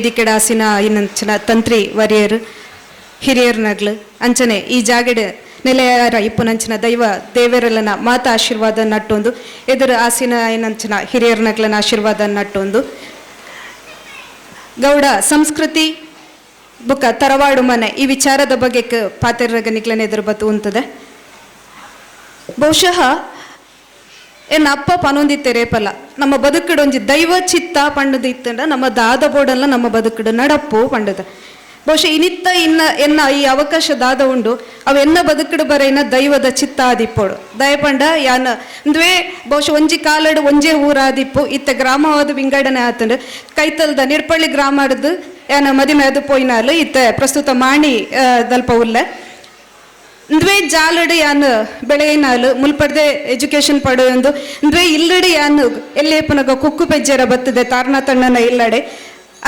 ವೇದಿಕೆಡ ಆಸಿನ ಇನ್ನಂಚನ ತಂತ್ರಿ ವರಿಯರು, ಹಿರಿಯರ್ನಗ್ಲು. ಅಂಚನೆ, ಈ ಜಾಗೆಡ್ ನೆಲೆಯಾರ ಇಪ್ಪುನಂಚಿನ ದೈವ ದೇವರಲ್ಲನ ಮಾತ ಆಶೀರ್ವಾದ ನಟ್ಟೊಂದು. ಎದುರು ಆಸಿನ ಏನಂಚಿನ ಹಿರಿಯರ್ನಗ್ಲನ ಆಶೀರ್ವಾದ ನಟ್ಟೊಂದು. ಗೌಡ, ಸಂಸ್ಕೃತಿ ಬುಕ್ಕ ತರವಾಡು ಮನೆ, ಈ ವಿಚಾರದ ಬಗ್ಗೆ ಪಾತ್ರರಗ ನಿಗ್ಲನೆ ಎದುರು ಬತ್ತು ಉಂತದೆ ಬಹುಶಃ ಎನ್ನ ಅಪ್ಪ ಪನೊಂದಿತ್ತೆ ರೇಪಲ್ಲ. ನಮ್ಮ ಬದುಕಡು ಒಂಜಿ ದೈವ ಚಿತ್ತ ಪಂಡದ ಇತ್ತಂಡ ನಮ್ಮ ದಾದ ಬೋಡಲ್ಲ ನಮ್ಮ ಬದುಕಿಡ ನಡಪ್ಪು ಪಂಡದ. ಬಹುಶಃ ಇನಿತ್ತ ಇನ್ನ ಎನ್ನ ಈ ಅವಕಾಶ ದಾದ ಉಂಡು, ಅವ ಎನ್ನ ಬದುಕಡು ಬರೆಯಿನ ದೈವದ ಚಿತ್ತ ಆದಿಪ್ಪೋಡು. ದಯಪಂಡ ಯಾನ ಅಂದ್ವೇ ಬಹುಶಃ ಒಂಜಿ ಕಾಲಡು ಒಂಜೇ ಊರಾದಿಪ್ಪು ಇತ್ತ ಗ್ರಾಮವಾದ ವಿಂಗಡಣೆ ಆತಂಡು, ಕೈತಲ್ದ ನಿರ್ಪಳ್ಳಿ ಗ್ರಾಮಡ್ದು ಯಾನ ಮದಿಮೆ ಅದು ಪೋಯ್ನಾಲು ಇತ್ತ ಪ್ರಸ್ತುತ ಮಾಣಿ ದಲ್ಪ ಉಲ್ಲೆ ಇಂದ್ವೇ ಜಾಲಡು ಯಾನ್ ಬೆಳೆಯಿನಾಲು ಮುಲ್ಪಡ್ದೆ ಎಜುಕೇಶನ್ ಪಡೆಯೊಂದು ಇಂದ್ವೇ ಇಲ್ಲಡೆ ಯಾನ್ ಎಲ್ಲೇ ಪುನಗ ಕುಕ್ಕು ಪೆಜ್ಜರ ಬತ್ತದೆ ತಾರ್ನ ತಣ್ಣನ ಇಲ್ಲಡೆ.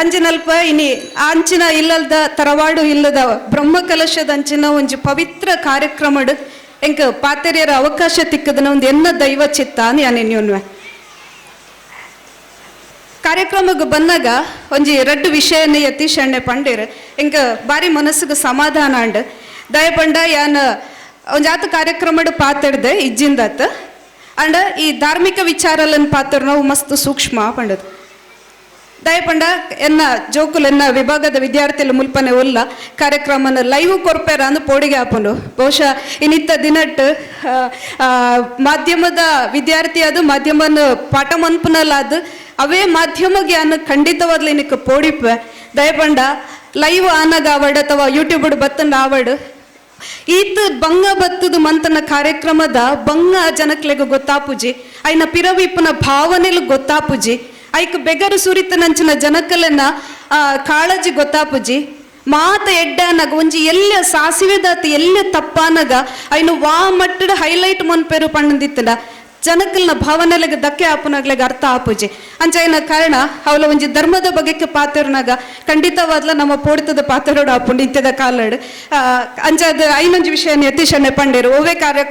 ಅಂಜನಲ್ಪ ಇನಿ ಅಂಚಿನ ಇಲ್ಲದ ತರವಾಡು ಇಲ್ಲದ ಬ್ರಹ್ಮ ಕಲಶದ ಅಂಚಿನ ಒಂಜಿ ಪವಿತ್ರ ಕಾರ್ಯಕ್ರಮಡ್ ಎಂಕ ಪಾತೆರಿಯರ ಅವಕಾಶ ತಿಕ್ಕದನ ಒಂದು ಎನ್ನ ದೈವ ಚಿತ್ತ ಅಂತ ಯಾನ್ ಎನ್ನುವೆ ಕಾರ್ಯಕ್ರಮಕ್ಕೆ ಬಂದಾಗ ಒಂಜಿ ರಡ್ಡು ವಿಷಯನ ಯತೀಶಣ್ಣೆ ಪಂಡೇರ್. ಎಂಕ ಬಾರಿ ಮನಸ್ಸಿಗೆ ಸಮಾಧಾನ ಅಂಡ್. ದಯಪಂಡ ಯಾನ್ ಒಂಜಾತ ಕಾರ್ಯಕ್ರಮ ಪಾತಡ್ದೆ ಇಜ್ಜಿಂದತ್. ಅಂಡ್ ಈ ಧಾರ್ಮಿಕ ವಿಚಾರಲನ್ ಪಾತ್ರ ನಾವು ಮಸ್ತ್ ಸೂಕ್ಷ್ಮ ಪಂಡದ್. ದಯಪಂಡ ಎನ್ನ ಜೋಕುಲ್ ಎನ್ನ ವಿಭಾಗದ ವಿದ್ಯಾರ್ಥಿಗಳು ಮುಲ್ಪನೆ ಉಲ್ಲ ಕಾರ್ಯಕ್ರಮನ ಲೈವ್ ಕೊರ್ಪೇರ ಅಂದು ಪೋಡಿಗೆ ಹಾಪನು ಬಹುಶಃ ಇನ್ನಿತ್ತ ದಿನಟ್ ಮಾಧ್ಯಮದ ವಿದ್ಯಾರ್ಥಿ ಅದು ಮಾಧ್ಯಮನ ಪಾಠ ಮನ್ಪನಲ್ಲಾದ ಅವೇ ಮಾಧ್ಯಮ ಜ್ಞಾನ ಖಂಡಿತವಾದ್ಲಿ ನಿಕ್ ಪೋಡಿಪ್ವೆ. ದಯಪಂಡ ಲೈವ್ ಆನಾಗ ಆವಡ್ ಅಥವಾ ಯೂಟ್ಯೂಬ್ ಬತ್ತಂಡ ಆವಡ್ ಈತ ಬಂಗ ಬತ್ತದ ಮಂತನ ಕಾರ್ಯಕ್ರಮದ ಬಂಗ ಜನಕ್ಲೆಗ ಗೊತ್ತಾಪುಜಿ ಐನ ಪಿರವಿಪ್ಪನ ಭಾವನೆಲು ಗೊತ್ತಾಪುಜಿ ಐಕ್ ಬೆಗರು ಸುರಿತನಂಚಿನ ನಂಚಿನ ಆ, ಕಾಳಜಿ ಗೊತ್ತಾಪುಜಿ ಮಾತ ಎಡ್ಡನಗ ಒಂಜಿ ಎಲ್ಲ ಸಾಸಿವೆದಾತ ಎಲ್ಲ ತಪ್ಪಾನಗ ಐನು ವಾ ಮಟ್ಟದ ಹೈಲೈಟ್ ಮನ್ಪೇರು ಪಣ್ಣದಿತ್ತಲ ಜನಕಲ್ನ ಭಾವನೆಲೆಗೆ ದಕ್ಕೆ ಆಪುನಾಗ್ಲೆಗೆ ಅರ್ಥ ಆಪುಜಿ ಅಂಚೈನ ಕಾರಣ ಅವಳ ಒಂಜಿ ಧರ್ಮದ ಬಗ್ಗೆ ಪಾತ್ರನಾಗ ಖಂಡಿತವಾದ್ಲ ನಮ್ಮ ಪೋಡಿತದ ಪಾತ್ರರೋಡು ಆಪುಂಡು ಇಂತ್ಯದ ಕಾಲಡ್. ಆ, ಅಂಚದ ಐನೊಂಜಿ ವಿಷಯ ಯತೀಶನ್ನೆ ಪಂಡೇರು. ಓವೇ ಕಾರ್ಯ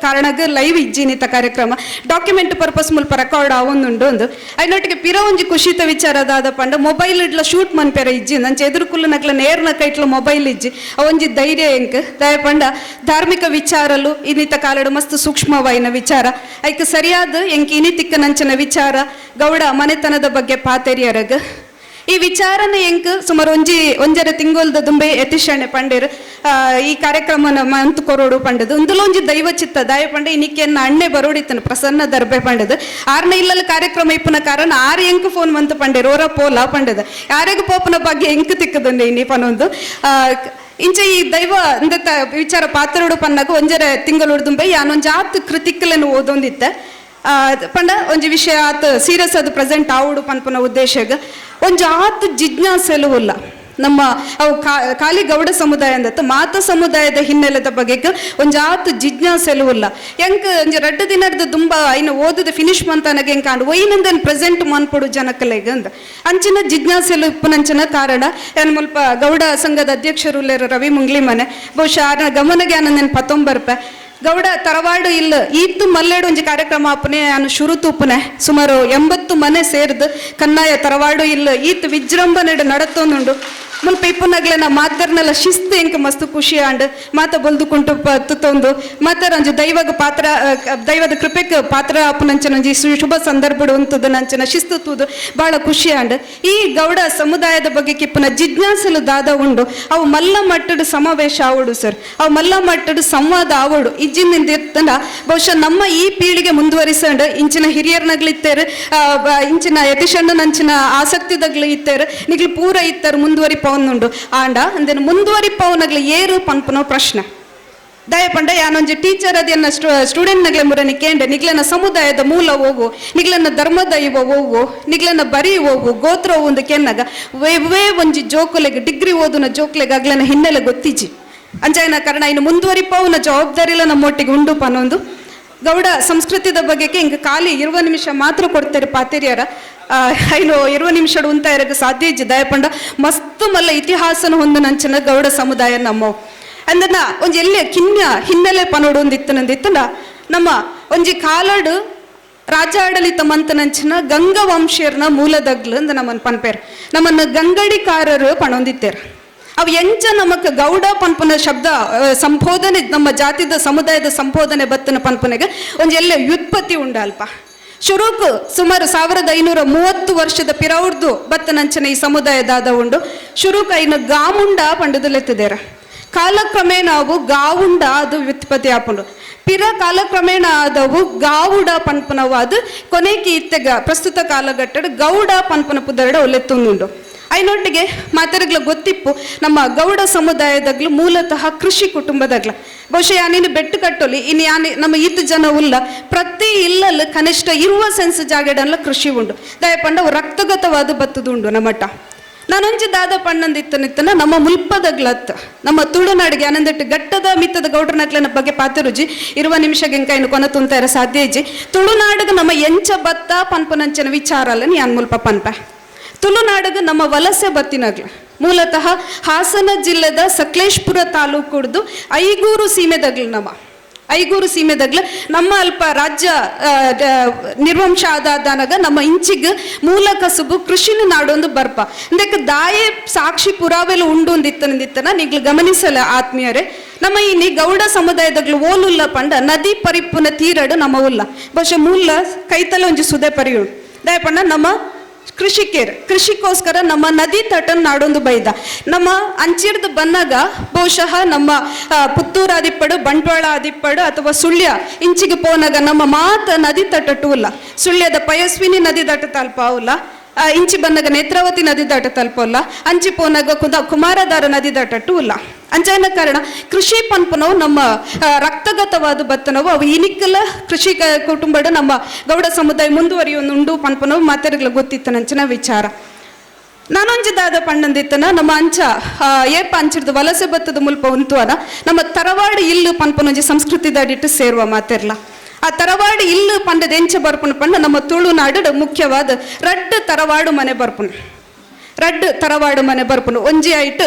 ಕಾರಣಗ ಲೈವ್ ಇಜ್ಜಿನಿತ ಕಾರ್ಯಕ್ರಮ. ಡಾಕ್ಯುಮೆಂಟ್ ಪರ್ಪಸ್ ಮುಲ್ಪ ರೆಕಾರ್ಡ್ ಆವೊಂದುಂಡು ಒಂದು. ಐನೊಟ್ಟಿಗೆ ಪಿರ ಒಂಜಿ ಖುಷಿತ ವಿಚಾರದಾದ ಪಂಡ ಮೊಬೈಲ್ ಇಡ್ಲ ಶೂಟ್ ಮನ್ಪೇರ ಇಜ್ಜಿ ಅಂಚೆ ಎದುರುಕುಲ್ಲ ನಕ್ಲ ನೇರ್ನ ಕೈಟ್ಲ ಮೊಬೈಲ್ ಇಜ್ಜಿ. ಅವೊಂಜಿ ಧೈರ್ಯ ಎಂಕ್. ದಯಪಂಡ ಧಾರ್ಮಿಕ ವಿಚಾರಲು ಇನ್ನಿತ ಕಾಲಡು ಮಸ್ತ್ ಸೂಕ್ಷ್ಮವಾಯಿನ ವಿಚಾರ. ಐಕ್ ಸರಿಯಾದ ಎಂಕ್ ಇನಿತಿಕ್ಕ ನಂಚನ ವಿಚಾರ. ಗೌಡ ಮನೆತನದ ಬಗ್ಗೆ ಪಾತೆರಿಯರಗ. ಈ ವಿಚಾರನ ಎಂಕ್ ಸುಮಾರು ಒಂಜಿ, ಒಂಜರ ತಿಂಗೊಲ್ದ ದುಂಬೆ ಯತಿಶಣೆ ಪಂಡೇರು ಈ ಕಾರ್ಯಕ್ರಮನ ಮಂತ್ ಕೊರೋಡು ಪಂಡದು. ಒಂದುಲ ಒಂಜಿ ದೈವ ಚಿತ್ತ, ದಾಯ ಪಂಡ ಇನಿಕೆನ್ನ ಅಣ್ಣೆ ಬರೋಡಿತನ, ಪ್ರಸನ್ನ ದರ್ಬೆ ಪಂಡದು. ಆರ್ನ ಇಲ್ಲಲ್ ಕಾರ್ಯಕ್ರಮ ಇಪ್ಪನ ಕಾರಣ ಆರ್ ಎಂಕ್ ಫೋನ್ ಮಂತ್ ಪಂಡೇರು, ಓರ ಪೋಲ ಪಂಡದ. ಯಾರಿಗೆ ಪೋಪನ ಬಗ್ಗೆ ಎಂಕ್ ತಿಕ್ಕದಂಡೆ ಇನ್ನಿ ಪನೊಂದು ಇಂಚ ಈ ದೈವ ಇಂದತ್ತ ವಿಚಾರ ಪಾತ್ರಡು ಪನ್ನಾಗ ಒಂಜರ ತಿಂಗಳು ದುಂಬೆ ಯಾನೊಂಜಿ ಆತ್ ಕೃತಿಕಲನ್ನು ಓದೊಂದಿತ್ತೆ. ಪಂಡ ಒಂಜಿ ವಿಷಯ ಆತ್ ಸೀರಿಯಸ್ ಅದು ಪ್ರೆಸೆಂಟ್ ಆವುಡು ಪನ್ಪನ ಉದ್ದೇಶಗ. ಒಂಜಿ ಆತ್ ಜಿಜ್ಞಾಸೆಲು ಇಲ್ಲ ನಮ್ಮ ಅವು ಖಾಲಿ ಗೌಡ ಸಮುದಾಯ ಅಂದತ್ತ, ಮಾತ ಸಮುದಾಯದ ಹಿನ್ನೆಲೆದ ಬಗ್ಗೆ ಒಂಜಿ ಆತ್ ಜಿಜ್ಞಾಸೆ ಇಲ್ಲ. ಎಂಕ್ ಒಂಜಿ ರಡ್ಡ ದಿನದ ತುಂಬ ಐನ ಓದದ ಫಿನಿಶ್ ಮಂತನಗೆ ಹೆಂಗ್ ಕಾಂಡು ಒಯ್ನಂದನ್ ಪ್ರೆಸೆಂಟ್ ಮನ್ಪಡು ಜನಕಲೆಗ ಅಂದ. ಅಂಚಿನ ಜಿಜ್ಞಾಸೆಲು ಇಪ್ಪನಂಚಿನ ಕಾರಣ, ಏನ್ ಮುಲ್ಪ ಗೌಡ ಸಂಘದ ಅಧ್ಯಕ್ಷರು ರವಿ ಮುಂಗ್ಲಿ ಮನೆ ಬಹುಶಃ ಗಮನಗೆ ಗಮನಗೆ ಆನಂದನ್ ಪತ್ತೊಂಬರ್ಪೆ ಗೌಡ ತರವಾಡು ಇಲ್ಲ. ಈತ್ತು ಮಲ್ಲೆಡು ಒಂಜಿ ಕಾರ್ಯಕ್ರಮ ಆಪನೆ ನಾನು ಶುರು ತೂಪನೆ. ಸುಮಾರು ಎಂಬತ್ತು ಮನೆ ಸೇರ್ದು ಕನ್ನಾಯ ತರವಾಡು ಇಲ್ಲ. ಈತ್ ವಿಜೃಂಭಣೆ ನಡತೊಂದುಂಡು ಮುಲ್ಪ ನಾ ಮಾತರ್ನೆಲ್ಲ ಶಿಸ್ತು ಎಂಕ ಮಸ್ತ್ ಖುಷಿ ಆಂಡ್ ಮಾತ ಬೊಲ್ದು ಕುಂಟು ಪ- ತುತ್ತೊಂದು ಮಾತರ ಒಂಜಿ ದೈವಗ ಪಾತ್ರ ದೈವದ ಕೃಪೆಗ್ ಪಾತ್ರ ಆಪುನಂಚನ ಒಂಜಿ ಸು- ಶುಭ ಸಂದರ್ಭಡು ಅಂತದ ನಂಚನ ಶಿಸ್ತು ತೂದು ಬಹಳ ಖುಷಿ ಆಂಡ್ ಈ ಗೌಡ ಸಮುದಾಯದ ಬಗ್ಗೆ ಕಿಪ್ಪುನ ಜಿಜ್ಞಾಸಲು ದಾದ ಉಂಡು. ಅವು ಮಲ್ಲ ಮಟ್ಟದ ಸಮಾವೇಶ ಆವಡು ಸರ್. ಅವು ಮಲ್ಲ ಮಟ್ಟದ ಸಂವಾದ ಆವಡು. ಇಜ್ಜಿನಿಂದ ಬಹುಶಃ ನಮ್ಮ ಈ ಪೀಳಿಗೆ ಮುಂದುವರಿಸಂಡ್ ಇಂಚಿನ ಹಿರಿಯರ್ನಗ್ಲಿತ್ತೇರು ಇಂಚಿನ ಯತಿಷಣ್ಣ ನಂಚಿನ ಆಸಕ್ತಿದಗ್ಲು ಇತ್ತೇರು, ನಿಗ್ಲು ಪೂರ ಇತ್ತರು ಮುಂದುವರಿಪವನ್ನುಂಡು ಆಂಡ, ಅಂದೇನು ಮುಂದುವರಿಪವನಗ್ಲು ಏರು ಪನ್ಪನೋ ಪ್ರಶ್ನೆ. ದಯಪಂಡ ಯಾನೊಂಜಿ ಟೀಚರ್ ಅದನ್ನ ಸ್ಟೂಡೆಂಟ್ ನಗಲೆ ಮುರನಿ ಕೇಂಡೆ, ನಿಗ್ಲನ ಸಮುದಾಯದ ಮೂಲ ಹೋಗು, ನಿಗ್ಲನ ಧರ್ಮದ ಇವ ಹೋಗು, ನಿಗ್ಲನ ಬರಿ ಹೋಗು, ಗೋತ್ರ ಒಂದು ಕೆನ್ನಗ ವೇ ಒಂಜಿ ಜೋಕುಲೆಗೆ, ಡಿಗ್ರಿ ಓದುನ ಜೋಕುಲೆಗೆ ಅಗ್ಲನ ಹಿನ್ನೆಲೆ ಗೊತ್ತಿಜಿ ಅಂಚಾಯನ ಕಾರಣ, ಇನ್ನು ಮುಂದುವರಿಪವನ ಜವಾಬ್ದಾರಿಲ ನಮ್ಮೊಟ್ಟಿಗೆ ಉಂಡು ಪನೊಂದು. ಗೌಡ, ಸಂಸ್ಕೃತಿದ ಬಗ್ಗೆ ಹಿಂಗೆ ಖಾಲಿ ಇರುವ ನಿಮಿಷ ಮಾತ್ರ ಕೊಡ್ತಾರೆ ಪಾತೆರಿಯರ. ಐನು ಇರುವ ನಿಮಿಷ ಉಂತ ಇರಕ್ಕೆ ಸಾಧ್ಯ ಇಜ್ಜಿ. ದಯಪಂಡ, ಮಸ್ತ್ ಮಲ್ಲ ಇತಿಹಾಸನ ಹೊಂದ ನಂಚನ ಗೌಡ ಸಮುದಾಯ ನಮ್ಮ. ಅಂದನ ಒಂಜಿ ಎಲ್ಲಿ ಕಿನ್ಯ ಹಿನ್ನೆಲೆ ಪನೋಡು ಒಂದಿತ್ತು ನಂದಿತ್ತನ ನಮ್ಮ ಒಂಜಿ ಕಾಲಡ್ ರಾಜಾಡಳಿತ ಮಂತನಂಚಿನ ಗಂಗ ವಂಶೀಯರ್ನ ಮೂಲದಗ್ಲು ಅಂದ ನಮ್ಮನ್ ಪನ್ಪೇರ್. ನಮ್ಮನ್ನ ಗಂಗಡಿಕಾರರು ಪಣೊಂದಿತ್ತೇರ್ ಅವ್ ಎಂಚ ನಮಕ್ ಗೌಡ ಪನ್ಪನ ಶಬ್ದ ಸಂಬೋಧನೆ, ನಮ್ಮ ಜಾತಿದ ಸಮುದಾಯದ ಸಂಬೋಧನೆ ಬತ್ತನ ಪನ್ಪನೆಗೆ ಎಲ್ಲ ವ್ಯುತ್ಪತ್ತಿ ಉಂಡಲ್ಪ. ಶುರುಕು ಸುಮಾರು ಸಾವಿರದ ಐನೂರ ಮೂವತ್ತು ವರ್ಷದ ಪಿರೌರ್ದು ಬತ್ತನಂಚನ ಈ ಸಮುದಾಯದಾದ ಉಂಡು. ಶುರುಕ ಐನ ಗಾಮುಂಡ ಪಂಡದಲೆತ್ತಿದ್ದೇರ ಕಾಲಕ್ರಮೇಣ ಅವು ಗಾವುಂಡ ಅದು ವ್ಯುತ್ಪತ್ತಿ ಆಪುಂಡು. ಪಿರ ಕಾಲಕ್ರಮೇಣ ಆದವು ಗಾವುಡ ಪನ್ಪನವು ಅದು ಕೊನೆಗೆ ಇತ್ತೆಗ ಪ್ರಸ್ತುತ ಕಾಲಘಟ್ಟದ ಗೌಡ ಪನ್ಪನ ಪುದರಡ ಒಲೆತ್ತುಂದುಂಡು. ಐನೊಟ್ಟಿಗೆ ಮಾತಾಡಗ್ಲ ಗೊತ್ತಿಪ್ಪು. ನಮ್ಮ ಗೌಡ ಸಮುದಾಯದಾಗ್ಲು ಮೂಲತಃ ಕೃಷಿ ಕುಟುಂಬದಾಗ್ಲ. ಬಹುಶಃ ಯಾನೇನು ಬೆಟ್ಟು ಕಟ್ಟೋಲಿ ಇನ್ನು ಯಾನೆ ನಮ್ಮ ಇತ್ತು ಜನ ಉಲ್ಲ, ಪ್ರತಿ ಇಲ್ಲಲ್ಲಿ ಕನಿಷ್ಠ ಇರುವ ಸೆನ್ಸ್ ಜಾಗಡಲ್ಲ ಕೃಷಿ ಉಂಡು. ದಯಪಂಡ ರಕ್ತಗತವಾದ ಬತ್ತದುಂಡು ನಮ್ಮಟ್ಟ. ನಾನೊಂಜಿ ದಾದ ಪಣ್ಣಂದಿತ್ತ ನಿತ್ತನ ನಮ್ಮ ಮುಲ್ಪದಗ್ಲತ್ ನಮ್ಮ ತುಳುನಾಡಿಗೆ ಆನಂದಿಟ್ಟು ಗಟ್ಟದ ಮಿತ್ತದ ಗೌಡ್ರನಗ್ಲನ ಬಗ್ಗೆ ಪಾತಿರುಜಿ, ಇರುವ ನಿಮಿಷ ಗೆಂಕಾಯಿನ ಕೊನ ತುಂತಾರ ಸಾಧ್ಯ ಇಜ್ಜಿ. ತುಳುನಾಡಿಗೆ ನಮ್ಮ ಎಂಚ ಬತ್ತ ಪನ್ಪನಂಚನ ವಿಚಾರ ಅಲ್ಲ ಯಾನ್ ಮುಲ್ಪ ಪನ್ಪ. ತುಳುನಾಡಿಗೆ ನಮ್ಮ ವಲಸೆ ಬತ್ತಿನಾಗ್ಲ ಮೂಲತಃ ಹಾಸನ ಜಿಲ್ಲೆದ ಸಕಲೇಶ್ಪುರ ತಾಲೂಕುಡ್ದು ಐಗೂರು ಸೀಮೆದಗ್ಲು ನಮ್ಮ. ಐಗೂರು ಸೀಮೆದಗ್ಲ ನಮ್ಮ ಅಲ್ಪ ರಾಜ್ಯ ನಿರ್ವಂಶ ಆದಾದಾಗ ನಮ್ಮ ಇಂಚಿಗ್ ಮೂಲ ಕಸುಬು ಕೃಷಿನ ನಾಡೊಂದು ಬರ್ಪ. ಇಂದಕ್ಕೆ ದಾಯೆ ಸಾಕ್ಷಿ ಪುರಾವೆಲ್ಲ ಉಂಡು ಒಂದಿತ್ತನದಿತ್ತನ ನಿಗ್ಲು ಗಮನಿಸಲ ಆತ್ಮೀಯರೇ. ನಮ್ಮ ಇಲ್ಲಿ ಗೌಡ ಸಮುದಾಯದಗ್ಲು ಓಲುಲ್ಲ ಪಂಡ ನದಿ ಪರಿಪುನ ತೀರಡು ನಮ್ಮ ಉಲ್ಲ. ಬಹುಶಃ ಮೂಲ ಕೈತಲ ಒಂಜಿ ಸುದೆ ಪರಿಯುಳು. ದಯಪಂಡ ನಮ್ಮ ಕೃಷಿಕೇರ್ ಕೃಷಿಗೋಸ್ಕರ ನಮ್ಮ ನದಿ ತಟನ್ ನಾಡೊಂದು ಬೈದ. ನಮ್ಮ ಅಂಚಿರ್ದು ಬಂದಾಗ ಬಹುಶಃ ನಮ್ಮ ಪುತ್ತೂರು ಆದಿಪ್ಪಡು ಬಂಟ್ವಾಳ ಆದಿಪ್ಪಡು ಅಥವಾ ಸುಳ್ಯ ಇಂಚಿಗೆ ಪೋನಾಗ ನಮ್ಮ ಮಾತ ನದಿ ಇಲ್ಲ ಸುಳ್ಯದ ಪಯಸ್ವಿನಿ ನದಿ ತಟ ತಲ್ಪ ಇಂಚಿ ಬಂದಾಗ ನೇತ್ರಾವತಿ ನದಿ ದಾಟ ತಲುಪಲ್ಲ, ಅಂಚಿ ಪೋನಾಗ ಕುದ ಕುಮಾರಧಾರ ನದಿ ದಾಟಟ್ಟು ಇಲ್ಲ ಅಂಚನ ಕಾರಣ, ಕೃಷಿ ಪನ್ಪನವು ನಮ್ಮ ರಕ್ತಗತವಾದ ಬತ್ತನವು, ಅವು ಇನಿಕ್ಕಲ ಕೃಷಿ ಕುಟುಂಬದ ನಮ್ಮ ಗೌಡ ಸಮುದಾಯ ಮುಂದುವರಿಯುವುದುಂಡು ಪನ್ಪನವು ಮಾತಾಡಲು ಗೊತ್ತಿತ್ತ ನಂಚಿನ ವಿಚಾರ. ನಾನೊಂಜಿದಾದ ಪಣ್ಣಂದಿತ್ತನ, ನಮ್ಮ ಅಂಚ ಏಪ ಅಂಚಿರ್ದು ವಲಸೆ ಬತ್ತದ ಮುಲ್ಪ ಉಂತುವನ ನಮ್ಮ ತರವಾಡಿ ಇಲ್ಲು ಪನ್ಪನೊಂಜಿ ಸಂಸ್ಕೃತಿ ದಾಡಿಟ್ಟು ಸೇರುವ ಮಾತೆರ್ಲ. ಆ ತರವಾಡು ಇಲ್ಲು ಪಂಡ ಎಂಚ ಬರ್ಪುನ ಪಂಡ ನಮ್ಮ ತುಳುನಾಡು ಮುಖ್ಯವಾದ ರಡ್ಡು ತರವಾಡು ಮನೆ ಬರ್ಪುನ. ರಡ್ಡು ತರವಾಡು ಮನೆ ಬರ್ಪುನು. ಒಂಜಿ ಆಯ್ತು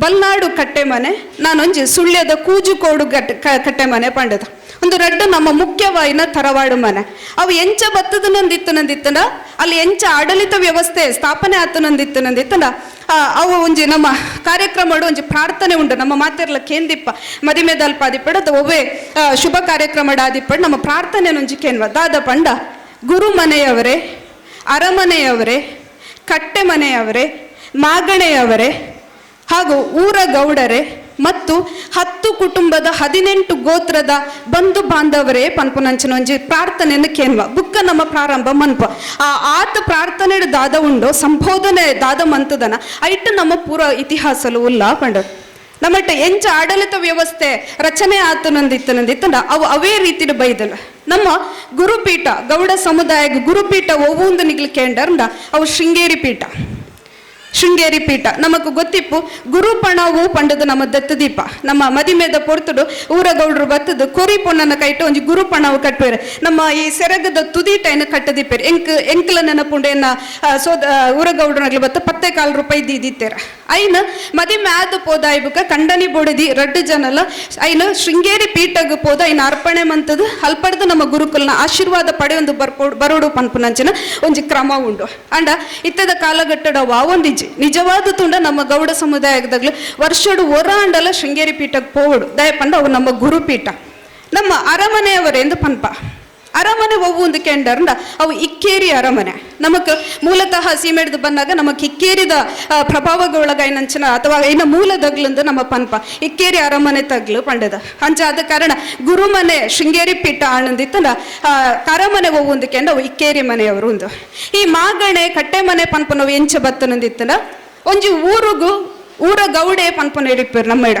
ಬಲ್ನಾಡು ಕಟ್ಟೆ ಮನೆ, ನಾನೊಂಜಿ ಸುಳ್ಯದ ಕೂಜುಕೋಡು ಕಟ್ಟೆ ಕಟ್ಟೆ ಮನೆ ಪಂಡದ. ಒಂದು ರಡ್ಡು ನಮ್ಮ ಮುಖ್ಯವಾಯಿನ ತರವಾಡು ಮನೆ. ಅವು ಎಂಚ ಬತ್ತದ ನಂದಿತ್ತು ನಂದಿತ್ತನ ಅಲ್ಲಿ ಎಂಚ ಆಡಳಿತ ವ್ಯವಸ್ಥೆ ಸ್ಥಾಪನೆ ಆತು ನಂದಿತ್ತು ನಂದಿತ್ತನ ಅವು ಒಂಜಿ ನಮ್ಮ ಕಾರ್ಯಕ್ರಮ ಒಂಜಿ ಪ್ರಾರ್ಥನೆ ಉಂಡು ನಮ್ಮ ಮಾತೆರ್ಲ ಕೇಂದಿಪ್ಪ ಮದಿಮೆದಲ್ಪ ಆದಿಪ್ಪಡು ಶುಭ ಕಾರ್ಯಕ್ರಮ ಆದಿಪ್ಪಡ ನಮ್ಮ ಪ್ರಾರ್ಥನೆ ಒಂಜಿ ಕೇನ್ವ. ದಾದ ಪಂಡ ಗುರು ಮನೆಯವರೇ ಅರಮನೆಯವರೇ ಕಟ್ಟೆ ಮನೆಯವರೇ ಮಾಗಣೆಯವರೇ ಹಾಗೂ ಊರ ಗೌಡರೇ ಮತ್ತು ಹತ್ತು ಕುಟುಂಬದ ಹದಿನೆಂಟು ಗೋತ್ರದ ಬಂಧು ಬಾಂಧವರೇ ಪನ್ಪುನಂಚಿನ ಒಂಜಿ ಪ್ರಾರ್ಥನೆಯನ್ನು ಕೇನ್ವ. ಬುಕ್ಕ ನಮ್ಮ ಪ್ರಾರಂಭ ಮನ್ಪ. ಆ ಆತ ಪ್ರಾರ್ಥನೆ ದಾದ ಉಂಡು, ಸಂಬೋಧನೆ ದಾದ ಮಂತದನ. ಐಟ್ ನಮ್ಮ ಪೂರ ಇತಿಹಾಸಲು ಉಲ್ಲ ಪಂಡ. ನಮ್ಮಟ್ಟ ಎಂಚ ಆಡಳಿತ ವ್ಯವಸ್ಥೆ ರಚನೆ ಆತು ನಂದಿತ್ತ ನಂದಿತ್ತಂಡ. ಅವು ಅವೇ ರೀತಿಡ್ ಬೈದಲ್ಲ ನಮ್ಮ ಗುರುಪೀಠ, ಗೌಡ ಸಮುದಾಯಕ್ಕೆ ಗುರುಪೀಠ ಒವ್ವೊಂದು ನಿಗ್ಲಿಕ್ಕೆ ಅವು ಶೃಂಗೇರಿ ಪೀಠ. ಶೃಂಗೇರಿ ಪೀಠ. ನಮಕ್ ಗೊತ್ತಿಪ್ಪು ಗುರುಪಣವು ಪಂಡದು ನಮ್ಮ ದತ್ತದೀಪ ನಮ್ಮ ಮದಿಮೇದ ಪೊರ್ತುಡು ಊರ ಗೌಡ್ರು ಬತ್ತದು ಕೊರಿ ಪೊಣ್ಣನ ಕೈಟ್ಟು ಒಂಜಿ ಗುರುಪಣವು ಕಟ್ಪೇರು. ನಮ್ಮ ಈ ಸೆರಗದ ತುದಿಟೈನ ಕಟ್ಟದಿಪ್ಪೇರು ಎಂಕ್ ಎಂಕ್ಲ ನೆನಪುಂಡೆನ ಎನ್ನ ಸೋದ ಆ, ಊರ ಗೌಡ್ರನಾಗ್ಲಿ ಬತ್ತ ಪತ್ತೆ ಕಾಲು ರೂಪಾಯಿ ದೀದಿತ್ತೇರ. ಐನ ಮದಿಮೆ ಆದ ಪೋದ ಐಬುಕ ಕಂಡನಿ ಬೋಡದಿ ರಡ್ಡು ಜನಲ. ಐನ ಶೃಂಗೇರಿ ಪೀಠಗ ಪೋದ ಐನ ಅರ್ಪಣೆ ಮಂತದು. ಅಲ್ಪಡ್ದು ನಮ್ಮ ಗುರುಕುಲ್ನ ಆಶೀರ್ವಾದ ಪಡೆಯೊಂದು ಬರ್ಪೋ ಬರೋಡು ಪನ್ಪುನಂಚಿನ ಒಂಜಿ ಕ್ರಮ ಉಂಡು. ಅಂಡ ಇತ್ತದ ಕಾಲಘಟ್ಟದ ವಾವೊಂದಿಜ್ಜಿ. ನಿಜವಾದ ತುಂಡ ನಮ್ಮ ಗೌಡ ಸಮುದಾಯದಾಗ್ಲು, ವರ್ಷಡು ಹೊರ ಅಂಡಲ ಶೃಂಗೇರಿ ಪೀಠಕ್ಕೆ ಪೋಡು ದಯಪಂಡ ಅವು ನಮ್ಮ ಗುರುಪೀಠ. ನಮ್ಮ ಅರಮನೆಯವರೆಂದು ಪನ್ಪ. ಅರಮನೆ ಒಂದು ಕೆಂಡರ್ಂಡ ಅವು ಇಕ್ಕೇರಿ ಅರಮನೆ. ನಮಕ್ ಮೂಲತಃ ಸೀಮೆಡ್ದು ಬಂದಾಗ ನಮಕ್ ಇಕ್ಕೇರಿದ ಪ್ರಭಾವಗೊಳಗ ಏನಂಚನ ಅಥವಾ ಇನ್ನ ಮೂಲದಗ್ಲಿಂದ ನಮ್ಮ ಪನ್ಪ. ಇಕ್ಕೇರಿ ಅರಮನೆ ತಗ್ಲು ಪಂಡದ. ಅಂಚ ಆದ ಕಾರಣ ಗುರುಮನೆ ಶೃಂಗೇರಿ ಪೀಠ ಆ, ಅರಮನೆ ಒಂದು ಕೆಂಡ ಅವು ಇಕ್ಕೇರಿ ಮನೆಯವರು ಒಂದು. ಈ ಮಾಗಣೆ ಕಟ್ಟೆ ಮನೆ ಪನ್ಪನವು ಎಂಚ ಬತ್ತನಂದಿತ್ತಂಡ ಒಂಜಿ ಊರುಗು ಊರ ಗೌಡೆ ಪನ್ಪನ ಇಡಿಪ್ಪೇರು ನಮ್ಮ ಇಡ.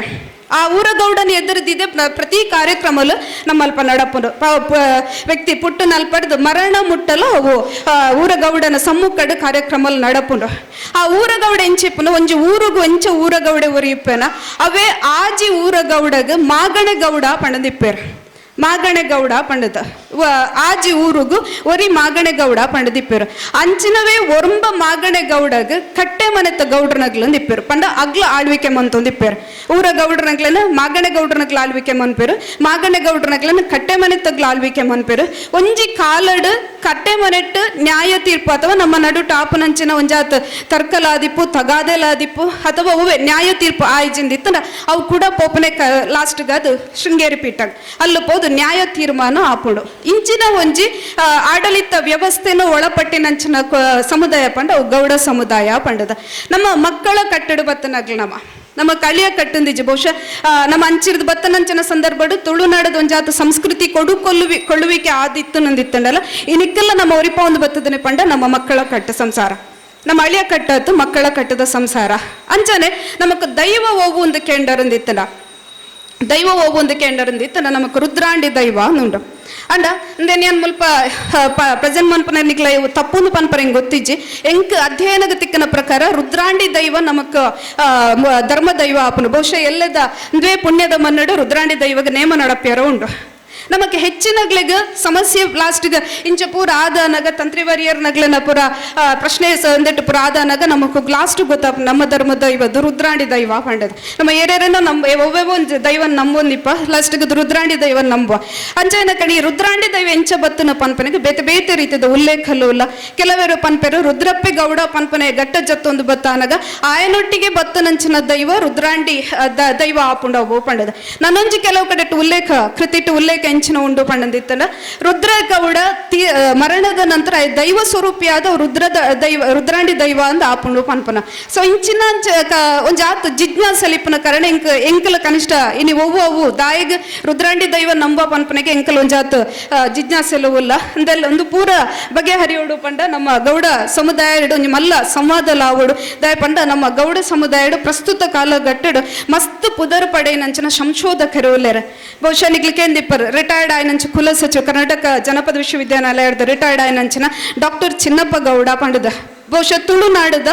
ಆ ಊರ ಗೌಡನ ಎದುರಿದಿದೆ ಪ್ರ- ಪ್ರತಿ ಕಾರ್ಯಕ್ರಮಲು ನಮ್ಮಲ್ಪ ನಡಪುಂಡು ಪ- ಪ- ವ್ಯಕ್ತಿ ಪುಟ್ಟು ನಲ್ಪಡ್ದು ಮರಣ ಮುಟ್ಟಲು ಅವು ಊರ ಗೌಡನ ಸಮ್ಮುಖಡು ಕಾರ್ಯಕ್ರಮಲು ನಡಪುಂಡು. ಆ ಊರ ಗೌಡ ಎಂಚಿಪ್ಪುನು ಒಂಜಿ ಊರುಗು ಎಂಚ ಊರ ಗೌಡ ಉರಿಯಪ್ಪನ ಅವೇ ಆಜಿ ಊರ ಗೌಡಗ ಮಾಗಣ ಗೌಡ ಪಣದಿಪ್ಪೇರು. ಮಾಗಣೆ ಗೌಡ ಆಜಿ ಊರುಗು ಒರಿ ಮಾಗಣೆ ಗೌಡ ಪಂಡದಿಪ್ಪೇರು ಅಂಚಿನವೇ ಒರಂಬ ಮಾಗಣೆ ಗೌಡಗ್ ಕಟ್ಟೆ ಮನೆತ ಇಪ್ಪೇರು. ಪಂಡ ಅಗ್ಲ ಆಳ್ವಿಕೆ ಮಂತೊಂದಿಪ್ಪೇರು ಊರ ಗೌಡ್ರನಗ್ಲನ ಮಾಗಣೆ ಗೌಡ್ರನಗ್ಲ ಆಳ್ವಿಕೆ ಮನ್ಪೇರು ಮಾಗಣೆ ಗೌಡ್ರನಗ್ಲನ ಕಟ್ಟೆ ಮನೆ ತಗ್ಲ ಆಳ್ವಿಕೆ ಮನ್ಪೇರು ಒಂಜಿ ಕಾಲಡ್ ಕಟ್ಟೆ ಮನೆಟ್ಟು ನ್ಯಾಯ ತೀರ್ಪು ಅಥವಾ ನಮ್ಮ ನಡು ಟಾಪುನಂಚಿನ ಒಂಜಾತ್ ತರ್ಕಲಾದಿಪ್ಪು, ತಗಾದೆಲಾದಿಪ್ಪು ಅಥವಾ ಅವೇ ನ್ಯಾಯ ತೀರ್ಪು ಆಯ್ಜಿಂದಿತ್ತಂಡ ಅವು ಕೂಡ ಪೋಪನೆ ಲಾಸ್ಟ್ಗೆ ಅದು ಶೃಂಗೇರಿ ಪೀಠ. ಅಲ್ಲಿ ಹೋದು ನ್ಯಾಯ ತೀರ್ಮಾನ ಆಪುಡು ಇಂಚಿನ ಒಂಜಿ ಆಡಳಿತ ವ್ಯವಸ್ಥೆನ ಒಳಪಟ್ಟಿನಂಚಿನ ಸಮುದಾಯ ಪಂಡ ಗೌಡ ಸಮುದಾಯ ಪಂಡದ. ನಮ್ಮ ಮಕ್ಕಳ ಕಟ್ಟಡ ಬತ್ತನಾಗ್ಲಿ ನಮ್ಮ. ನಮ್ಮ ಕಳಿಯ ಕಟ್ಟಂದಿಜಿ ಬಹುಶಃ ನಮ್ಮ ಅಂಚಿರದ ಬತ್ತನಂಚನ ಸಂದರ್ಭಡು ತುಳುನಾಡದ ಒಂಜಾತ ಸಂಸ್ಕೃತಿ ಕೊಡು ಕೊಲ್ಲುವಿ ಕೊಳ್ಳುವಿಕೆ ಆದಿತ್ತು ನಂದಿತ್ತಂಡಲ್ಲ. ಇನ್ನಿಕ್ಕೆಲ್ಲ ನಮ್ಮ ಒರಿಪ ಒಂದು ಬತ್ತದನೆ ಪಂಡ, ನಮ್ಮ ಮಕ್ಕಳ ಕಟ್ಟ ಸಂಸಾರ. ನಮ್ಮ ಅಳಿಯ ಕಟ್ಟದ್ದು ಮಕ್ಕಳ ಕಟ್ಟದ ಸಂಸಾರ. ಅಂಚನೆ, ನಮಕ್ ದೈವ ಹೋಗು ಒಂದು ಕೆಂಡರಂದಿತ್ತಲ್ಲ ದೈವ ಹೋಗುವಂತ ಒಂದು ನಮ್ಮ ರುದ್ರಾಂಡಿ ದೈವ ಅನ್ನುಂಡು ಅಂಡ ಇಂದೇನು ಏನು ಮುಲ್ಪ ಪ್ರೆಸೆಂಟ್ ಮನ್ಪನ ನಿಕ್ಲ ಇವು ತಪ್ಪುಂದು ಪನ್ಪರ ಹೆಂಗೆ ಗೊತ್ತಿಜ್ಜಿ. ಎಂಕ್ ಅಧ್ಯಯನದ ತಿಕ್ಕನ ಪ್ರಕಾರ ರುದ್ರಾಂಡಿ ದೈವ ನಮಕ್ ಧರ್ಮ ದೈವ ಆಪನು ಬಹುಶಃ ಎಲ್ಲದ ದ್ವೇ ಪುಣ್ಯದ ಮನ್ನಡು ರುದ್ರಾಂಡಿ ದೈವಗ ನೇಮ ನಡಪ್ಯಾರ ಉಂಡು ನಮಗೆ ಹೆಚ್ಚಿನಗ್ಲಿಗ ಸಮಸ್ಯೆ ಲಾಸ್ಟ್ಗೆ. ಇಂಚ ಪೂರ ಆದನಗ ತಂತ್ರಿವರಿಯರ್ ನಗ್ಲನ ಪುರ ಪ್ರಶ್ನೆ ಸಂದಿಟ್ಟು ಪೂರ ಆದನಗ ನಮಗೆ ಲಾಸ್ಟ್ ಗೊತ್ತಾಪ ನಮ್ಮ ಧರ್ಮ ದೈವ ರುದ್ರಾಂಡಿ ದೈವ ಪಂಡದ. ನಮ್ಮ ಏರ್ಯಾರನ್ನ ನಮ್ಮ ಒವ್ವೆವ ಒಂದು ನಂಬೋನಿಪ್ಪ ನಂಬೊಂದಿಪ್ಪ ಲಾಸ್ಟ್ಗೆ ರುದ್ರಾಂಡಿ ದೈವ ನಂಬುವ. ಅಂಚೆನ ಕಣಿ ರುದ್ರಾಂಡಿ ದೈವ ಎಂಚ ಬತ್ತನ ಪನ್ಪನೆಗೆ ಬೇತೆ ಬೇತೆ ರೀತಿಯ ಉಲ್ಲೇಖಲ್ಲೂ ಇಲ್ಲ. ಕೆಲವರು ಪನ್ಪೆರು ರುದ್ರಪ್ಪೆ ಗೌಡ ಪನ್ಪನೆ ಗಟ್ಟ ಜತ್ತೊಂದು ಬತ್ತಾನಗ ಆಯನೊಟ್ಟಿಗೆ ಬತ್ತನಂಚಿನ ದೈವ ರುದ್ರಾಂಡಿ ದೈವ ಆಪುಂಡ ಪಂಡದ. ನನ್ನೊಂಜಿ ಕೆಲವು ಕಡೆ ಉಲ್ಲೇಖ, ಕೃತಿಟ್ಟು ಉಲ್ಲೇಖ ಎಂಚಿನ ಉಂಡು ಪಂಡದಿತ್ತಲ್ಲ ರುದ್ರ ತಿ ಮರಣದ ನಂತರ ದೈವ ಸ್ವರೂಪಿಯಾದ ರುದ್ರದ ದೈವ, ರುದ್ರಾಂಡಿ ದೈವ ಅಂದ ಆಪುಂಡು ಪನ್ಪನ. ಸೊ ಇಂಚಿನ ಒಂಜ್ ಆತ್ ಜಿಜ್ಞಾಸಲಿಪ್ಪನ ಕಾರಣ ಎಂಕ್ ಎಂಕಲ ಕನಿಷ್ಠ, ಇನಿ ಒವ್ವು ಅವು ದಾಯಿಗ್ ರುದ್ರಾಂಡಿ ದೈವ ನಂಬ ಪನ್ಪನೆಗೆ ಎಂಕಲ್ ಒಂಜಾತ್ ಜಿಜ್ಞಾಸೆಲು ಸೆಲುವುಲ್ಲ ಅಂದೆಲ್ಲ ಒಂದು ಪೂರ ಬಗೆಹರಿಯೋಡು ಪಂಡ ನಮ್ಮ ಗೌಡ ಸಮುದಾಯ ಒಂಜಿ ಮಲ್ಲ ಸಂವಾದ ಲಾವೋಡು. ದಯ ಪಂಡ ನಮ್ಮ ಗೌಡ ಸಮುದಾಯಡು ಪ್ರಸ್ತುತ ಕಾಲಘಟ್ಟಡು ಮಸ್ತ್ ಪುದರ್ ನಂಚನ ಸಂಶೋಧಕರು ಬಹುಶಃ ನಿಗ್ಲಿಕೆಂದಿಪ್ಪರ್ ರಿಟೈರ್ಡ್ ಆಯ್ನಂಚ ಕುಲಸಚಿವ ಕರ್ನಾಟಕ ಜನಪದ ವಿಶ್ವವಿದ್ಯಾನಿಲಯದ ರಿಟೈರ್ಡ್ ಆಯ್ನಂಚಿನ ಡಾಕ್ಟರ್ ಚಿನ್ನಪ್ಪ ಗೌಡ ಪಂಡದ ಬಹುಶಃ ತುಳುನಾಡದ